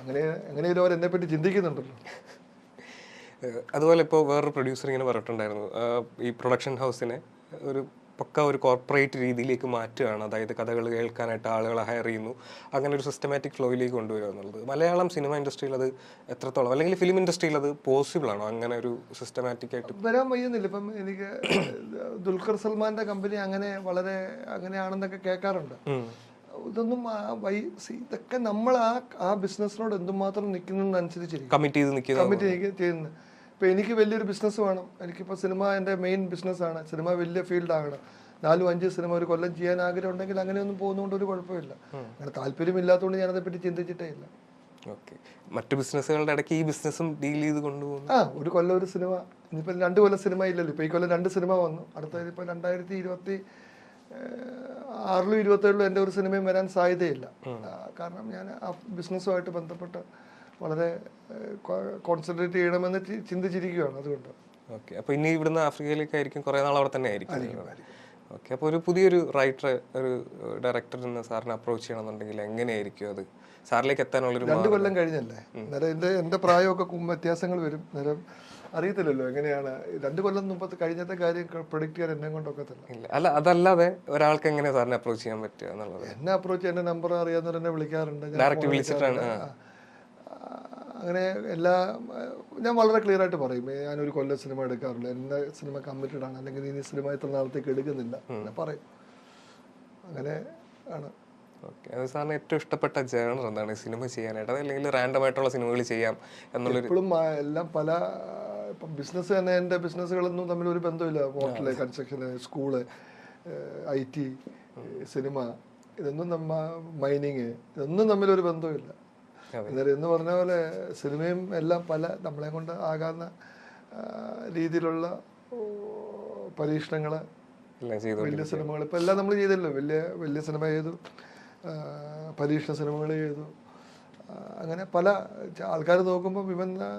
അങ്ങനെ എങ്ങനെയും അവർ എന്നെ പറ്റി ചിന്തിക്കുന്നുണ്ടല്ലോ. അതുപോലെ ഇപ്പോൾ വേറൊരു പ്രൊഡ്യൂസർ ഇങ്ങനെ പറഞ്ഞിട്ടുണ്ടായിരുന്നു. ഈ പ്രൊഡക്ഷൻ ഹൗസിനെ ഒരു പക്ക ഒരു കോർപ്പറേറ്റ് രീതിയിലേക്ക് മാറ്റുകയാണ്. അതായത് കഥകൾ കേൾക്കാനായിട്ട് ആളുകളെ ഹയർ ചെയ്യുന്നു. അങ്ങനെ ഒരു സിസ്റ്റമാറ്റിക് ഫ്ലോയിലേക്ക് കൊണ്ടുവരിക എന്നുള്ളത്. മലയാളം സിനിമ ഇൻഡസ്ട്രിയിൽ അത് എത്രത്തോളം അല്ലെങ്കിൽ ഫിലിം ഇൻഡസ്ട്രിയിൽ അത് പോസിബിൾ ആണോ? അങ്ങനെ ഒരു സിസ്റ്റമാറ്റിക് ആയിട്ട് വരാൻ വയ്യുന്നില്ല ഇപ്പം എനിക്ക് ദുൽഖർ സൽമാന്റെ കമ്പനി അങ്ങനെ വളരെ അങ്ങനെയാണെന്നൊക്കെ കേൾക്കാറുണ്ട്. ഇതൊന്നും വൈ ഇതൊക്കെ നമ്മൾ ആ ആ ബിസിനസ്സിനോട് എന്തുമാത്രം നിൽക്കുന്നതിനനുസരിച്ചിരിക്കും കമ്മിറ്റ് ചെയ്ത് നിൽക്കുന്നത് കമ്മിറ്റി ചെയ്യുന്നത്. ഇപ്പം എനിക്ക് വലിയൊരു ബിസിനസ് വേണം. എനിക്കിപ്പോൾ സിനിമ എന്റെ മെയിൻ ബിസിനസ്സാണ് സിനിമ വലിയ ഫീൽഡാകണം നാലും അഞ്ച് സിനിമ ഒരു കൊല്ലം ചെയ്യാൻ ആഗ്രഹം ഉണ്ടെങ്കിൽ അങ്ങനെയൊന്നും പോകുന്നതുകൊണ്ട് ഒരു കുഴപ്പമില്ല. അങ്ങനെ താല്പര്യമില്ലാത്തതുകൊണ്ട് ഞാനതേപ്പറ്റി ചിന്തിച്ചിട്ടേ ഇല്ല. ഓക്കെ. മറ്റു ബിസിനസ്സുകളുടെ ഇടയ്ക്ക് ഈ ബിസിനസ്സും ഡീൽ ചെയ്ത് കൊണ്ടുപോകുന്നു. ആ ഒരു കൊല്ലം ഒരു സിനിമ ഇനിയിപ്പോൾ രണ്ട് കൊല്ലം സിനിമ ഇല്ലല്ലോ. ഇപ്പോൾ ഈ കൊല്ലം രണ്ട് സിനിമ വന്നു. അടുത്ത ഇപ്പോൾ രണ്ടായിരത്തി ഇരുപത്തി ആറിലും ഇരുപത്തേഴിലും എന്റെ ഒരു സിനിമയും വരാൻ സാധ്യതയില്ല. കാരണം ഞാൻ ആ ബിസിനസ്സുമായിട്ട് ബന്ധപ്പെട്ട് വളരെ കോൺസെൻട്രേറ്റ് ചെയ്യണമെന്ന് ചിന്തിച്ചിരിക്കുകയാണ് അതുകൊണ്ട്. ഓക്കെ. അപ്പോൾ ഇനി ഇവിടുന്ന് ആഫ്രിക്കയിലേക്കായിരിക്കും കുറേ നാൾ അവിടെ തന്നെ ആയിരിക്കും ഓക്കെ. അപ്പോൾ ഒരു പുതിയൊരു റൈറ്റർ ഒരു ഡയറക്ടർ നിന്ന് സാറിനെ അപ്രോച്ച് ചെയ്യണമെന്നുണ്ടെങ്കിൽ എങ്ങനെയായിരിക്കും അത്? സാറിലേക്ക് എത്താനുള്ളൊരു രണ്ട് കൊല്ലം കഴിഞ്ഞല്ലേ? അന്നേരം എന്റെ എന്റെ പ്രായമൊക്കെ വ്യത്യാസങ്ങൾ വരും? അന്നേരം അറിയത്തില്ലല്ലോ എങ്ങനെയാണ്? രണ്ട് കൊല്ലം മുമ്പ് കഴിഞ്ഞത്തെ കാര്യം പ്രൊഡിക്റ്റ് ചെയ്യാൻ എന്നെ കൊണ്ടൊക്കെ ഇല്ല. അല്ല അതല്ലാതെ ഒരാൾക്ക് എങ്ങനെ സാറിനെ അപ്രോച്ച് ചെയ്യാൻ പറ്റുക എന്നുള്ളത്? എന്നെ അപ്രോച്ച് എന്റെ നമ്പർ അറിയാവുന്നവർ എന്നെ വിളിക്കാറുണ്ട്. ഡയറക്റ്റ് വിളിച്ചിട്ടാണ് അങ്ങനെ എല്ലാ ഞാൻ വളരെ ക്ലിയർ ആയിട്ട് പറയും. ഞാനൊരു കൊല്ലം സിനിമ എടുക്കാറില്ല എന്റെ സിനിമ കമ്മിറ്റഡ് ആണ്. അല്ലെങ്കിൽ ഇനി സിനിമ ഇത്ര നാളത്തേക്ക് എടുക്കുന്നില്ല എന്ന് പറയും. അങ്ങനെ ആണ്. ഓക്കെ. അത് സാറിന് ഏറ്റവും ഇഷ്ടപ്പെട്ട ജേണർ എന്താണ്? സിനിമ ചെയ്യാനായിട്ട്? അതല്ലെങ്കിൽ റാൻഡം ആയിട്ടുള്ള സിനിമകൾ ചെയ്യാം എന്നുള്ള ഇപ്പോഴും എല്ലാം പല ഇപ്പം ബിസിനസ് തന്നെ എന്റെ ബിസിനസ്സുകളൊന്നും തമ്മിൽ ഒരു ബന്ധമില്ല. ഹോട്ടൽ കൺസ്ട്രക്ഷന് സ്കൂൾ ഐ ടി സിനിമ ഇതൊന്നും നമ്മ മൈനിങ് ഇതൊന്നും തമ്മിൽ ഒരു ബന്ധമില്ല. എന്ന് പറഞ്ഞ പോലെ സിനിമയും എല്ലാം പല നമ്മളെ കൊണ്ട് ആകാവുന്ന രീതിയിലുള്ള പരീക്ഷണങ്ങൾ വലിയ സിനിമകൾ. ഇപ്പം എല്ലാം നമ്മൾ ചെയ്തല്ലോ. വലിയ വലിയ സിനിമ ചെയ്തു പരീക്ഷണ സിനിമകൾ ചെയ്തു. അങ്ങനെ പല ആൾക്കാർ നോക്കുമ്പോൾ ഇവൻ ആ,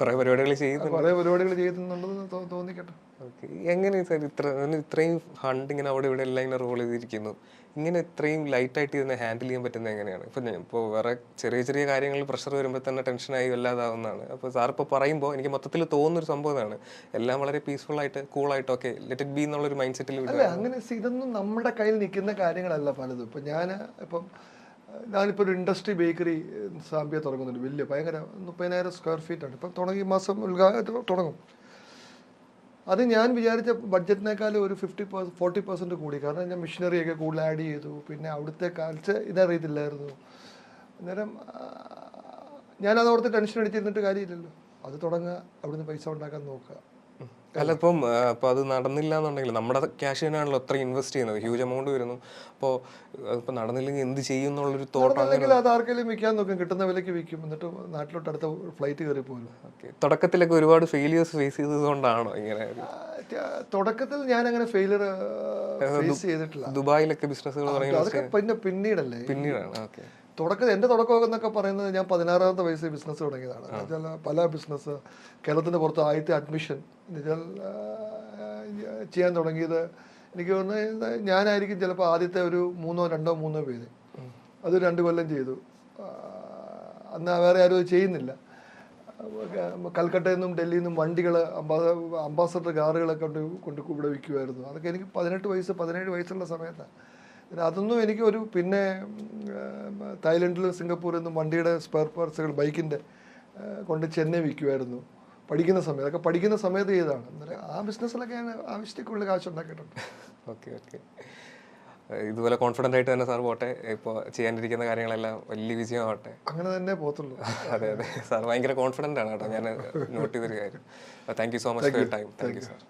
കുറേ പരിപാടികൾ ചെയ്യുന്നുണ്ട്. കുറെ പരിപാടികൾ ചെയ്യുന്നുണ്ടെന്ന് തോന്നിക്കട്ടെ. എങ്ങനെ സാർ ഇത്ര ഇത്രയും ഹണ്ട് ഇങ്ങനെ അവിടെ ഇവിടെ എല്ലാം ഇങ്ങനെ റോൾ ചെയ്തിരിക്കുന്നു. ഇങ്ങനെ ഇത്രയും ലൈറ്റ് ആയിട്ട് ഇതിനെ ഹാൻഡിൽ ചെയ്യാൻ പറ്റുന്നത് എങ്ങനെയാണ്? ഇപ്പം ഞാൻ ഇപ്പോൾ വേറെ ചെറിയ ചെറിയ കാര്യങ്ങളിൽ പ്രഷർ വരുമ്പോൾ തന്നെ ടെൻഷനായി വല്ലാതാവുന്നതാണ്. അപ്പോൾ സാർ ഇപ്പോൾ പറയുമ്പോൾ എനിക്ക് മൊത്തത്തിൽ തോന്നുന്നൊരു സംഭവം ഇതാണ്. എല്ലാം വളരെ പീസ്ഫുൾ ആയിട്ട് കൂൾ ആയിട്ട് ഓക്കെ ലെറ്റ് ഇറ്റ് ബി എന്നുള്ള ഒരു മൈൻഡ് സെറ്റിൽ അങ്ങനെ ഇതൊന്നും നമ്മുടെ കയ്യിൽ നിൽക്കുന്ന കാര്യങ്ങളല്ല പലതും. ഇപ്പം ഞാൻ ഇപ്പം ഞാനിപ്പോൾ ഒരു ഇൻഡസ്ട്രി ബേക്കറി സാമ്പിയ തുടങ്ങുന്നുണ്ട്. വലിയ ഭയങ്കര മുപ്പതിനായിരം സ്ക്വയർ ഫീറ്റ് ആണ്. ഇപ്പം തുടങ്ങി മാസം തുടങ്ങും. അത് ഞാൻ വിചാരിച്ച ബഡ്ജറ്റിനേക്കാളും ഒരു ഫിഫ്റ്റി പെർസെന്റ് ഫോർട്ടി പെർസെന്റ് കൂടി. കാരണം ഞാൻ മിഷനറിയൊക്കെ കൂടുതൽ ആഡ് ചെയ്തു. പിന്നെ അവിടുത്തെ കാലത്ത് ഇതറിയത്തില്ലായിരുന്നു. അന്നേരം ആ, ഞാനത് ഓർത്ത് ടെൻഷൻ അടിച്ചിരുന്നിട്ട് കാര്യമില്ലല്ലോ. അത് തുടങ്ങുക അവിടുന്ന് പൈസ ഉണ്ടാക്കാൻ നോക്കുക. അല്ല ഇപ്പം ഇപ്പം അത് നടന്നില്ല എന്നുണ്ടെങ്കിൽ നമ്മുടെ ക്യാഷ് തന്നെയാണല്ലോ അത്ര ഇൻവെസ്റ്റ് ചെയ്യുന്നത്. ഹ്യൂജ് എമൗണ്ട് വരുന്നു. അപ്പോൾ ഇപ്പം നടന്നില്ലെങ്കിൽ എന്ത് ചെയ്യും എന്നുള്ളൊരു തോട്ട് അല്ലെങ്കിൽ അത് ആർക്കെങ്കിലും വിൽക്കാൻ നോക്കും. കിട്ടുന്ന വിലയ്ക്ക് വിൽക്കും. എന്നിട്ട് നാട്ടിലോട്ട് അടുത്ത ഫ്ലൈറ്റ് കയറി പോകും ഓക്കെ. തുടക്കത്തിലൊക്കെ ഒരുപാട് ഫെയിലിയേഴ്സ് ഫേസ് ചെയ്തതുകൊണ്ടാണോ ഇങ്ങനെ തുടക്കത്തിൽ ഞാൻ അങ്ങനെ ഫെയിലിയർ ഫേസ് ചെയ്തിട്ടില്ല. ദുബായിലൊക്കെ ബിസിനസ്സുകൾ തുടങ്ങി അതൊക്കെ പിന്നെ പിന്നീടല്ലേ. പിന്നീടാണ്. ഓക്കെ. തുടക്കം എന്റെ തുടക്കം എന്നൊക്കെ പറയുന്നത് ഞാൻ പതിനാറാമത്തെ വയസ്സിൽ ബിസിനസ് തുടങ്ങിയതാണ്. എന്നുവെച്ചാൽ പല ബിസിനസ് കേരളത്തിന്റെ പുറത്ത് ആദ്യത്തെ അഡ്മിഷൻ എന്നുവെച്ചാൽ ചെയ്യാൻ തുടങ്ങിയത് എനിക്ക് തോന്നുന്നത് ഞാനായിരിക്കും ചിലപ്പോൾ ആദ്യത്തെ ഒരു മൂന്നോ രണ്ടോ മൂന്നോ പേര്. അത് രണ്ട് കൊല്ലം ചെയ്തു. അന്ന് വേറെ ആരും ചെയ്യുന്നില്ല. കൽക്കട്ടയിൽ നിന്നും ഡൽഹിയിൽ നിന്നും വണ്ടികൾ അംബാസഡർ കാറുകളൊക്കെ കൊണ്ട് കൊണ്ട് ഇവിടെ വിൽക്കുമായിരുന്നു അതൊക്കെ എനിക്ക് പതിനെട്ട് വയസ്സ് പതിനേഴ് വയസ്സുള്ള സമയത്താണ്. പിന്നെ അതൊന്നും എനിക്ക് ഒരു പിന്നെ തായ്ലൻഡിലും സിംഗപ്പൂരിൽ നിന്നും വണ്ടിയുടെ സ്പെയർ പാർട്സുകൾ ബൈക്കിന്റെ കൊണ്ട് ചെന്നൈ വിൽക്കുമായിരുന്നു പഠിക്കുന്ന സമയത്ത് അതൊക്കെ പഠിക്കുന്ന സമയത്ത് ചെയ്തതാണ്. അന്നേരം ആ ബിസിനസ്സിലൊക്കെ ഞാൻ ആവശ്യത്തേക്കുള്ള കാശ് ഉണ്ടാക്കിയിട്ടുണ്ട്. Okay okay. ഇതുപോലെ കോൺഫിഡന്റ് ആയിട്ട് തന്നെ സാർ പോട്ടെ? ഇപ്പോൾ ചെയ്യാനിരിക്കുന്ന കാര്യങ്ങളെല്ലാം വലിയ വിജയമാവട്ടെ? അങ്ങനെ തന്നെ പോത്തുള്ളൂ. അതെ അതെ. സാർ ഭയങ്കര കോൺഫിഡന്റ് ആണ് കേട്ടോ. ഞാൻ നോട്ട് ചെയ്തൊരു കാര്യം. Thank you so much for time thank you sir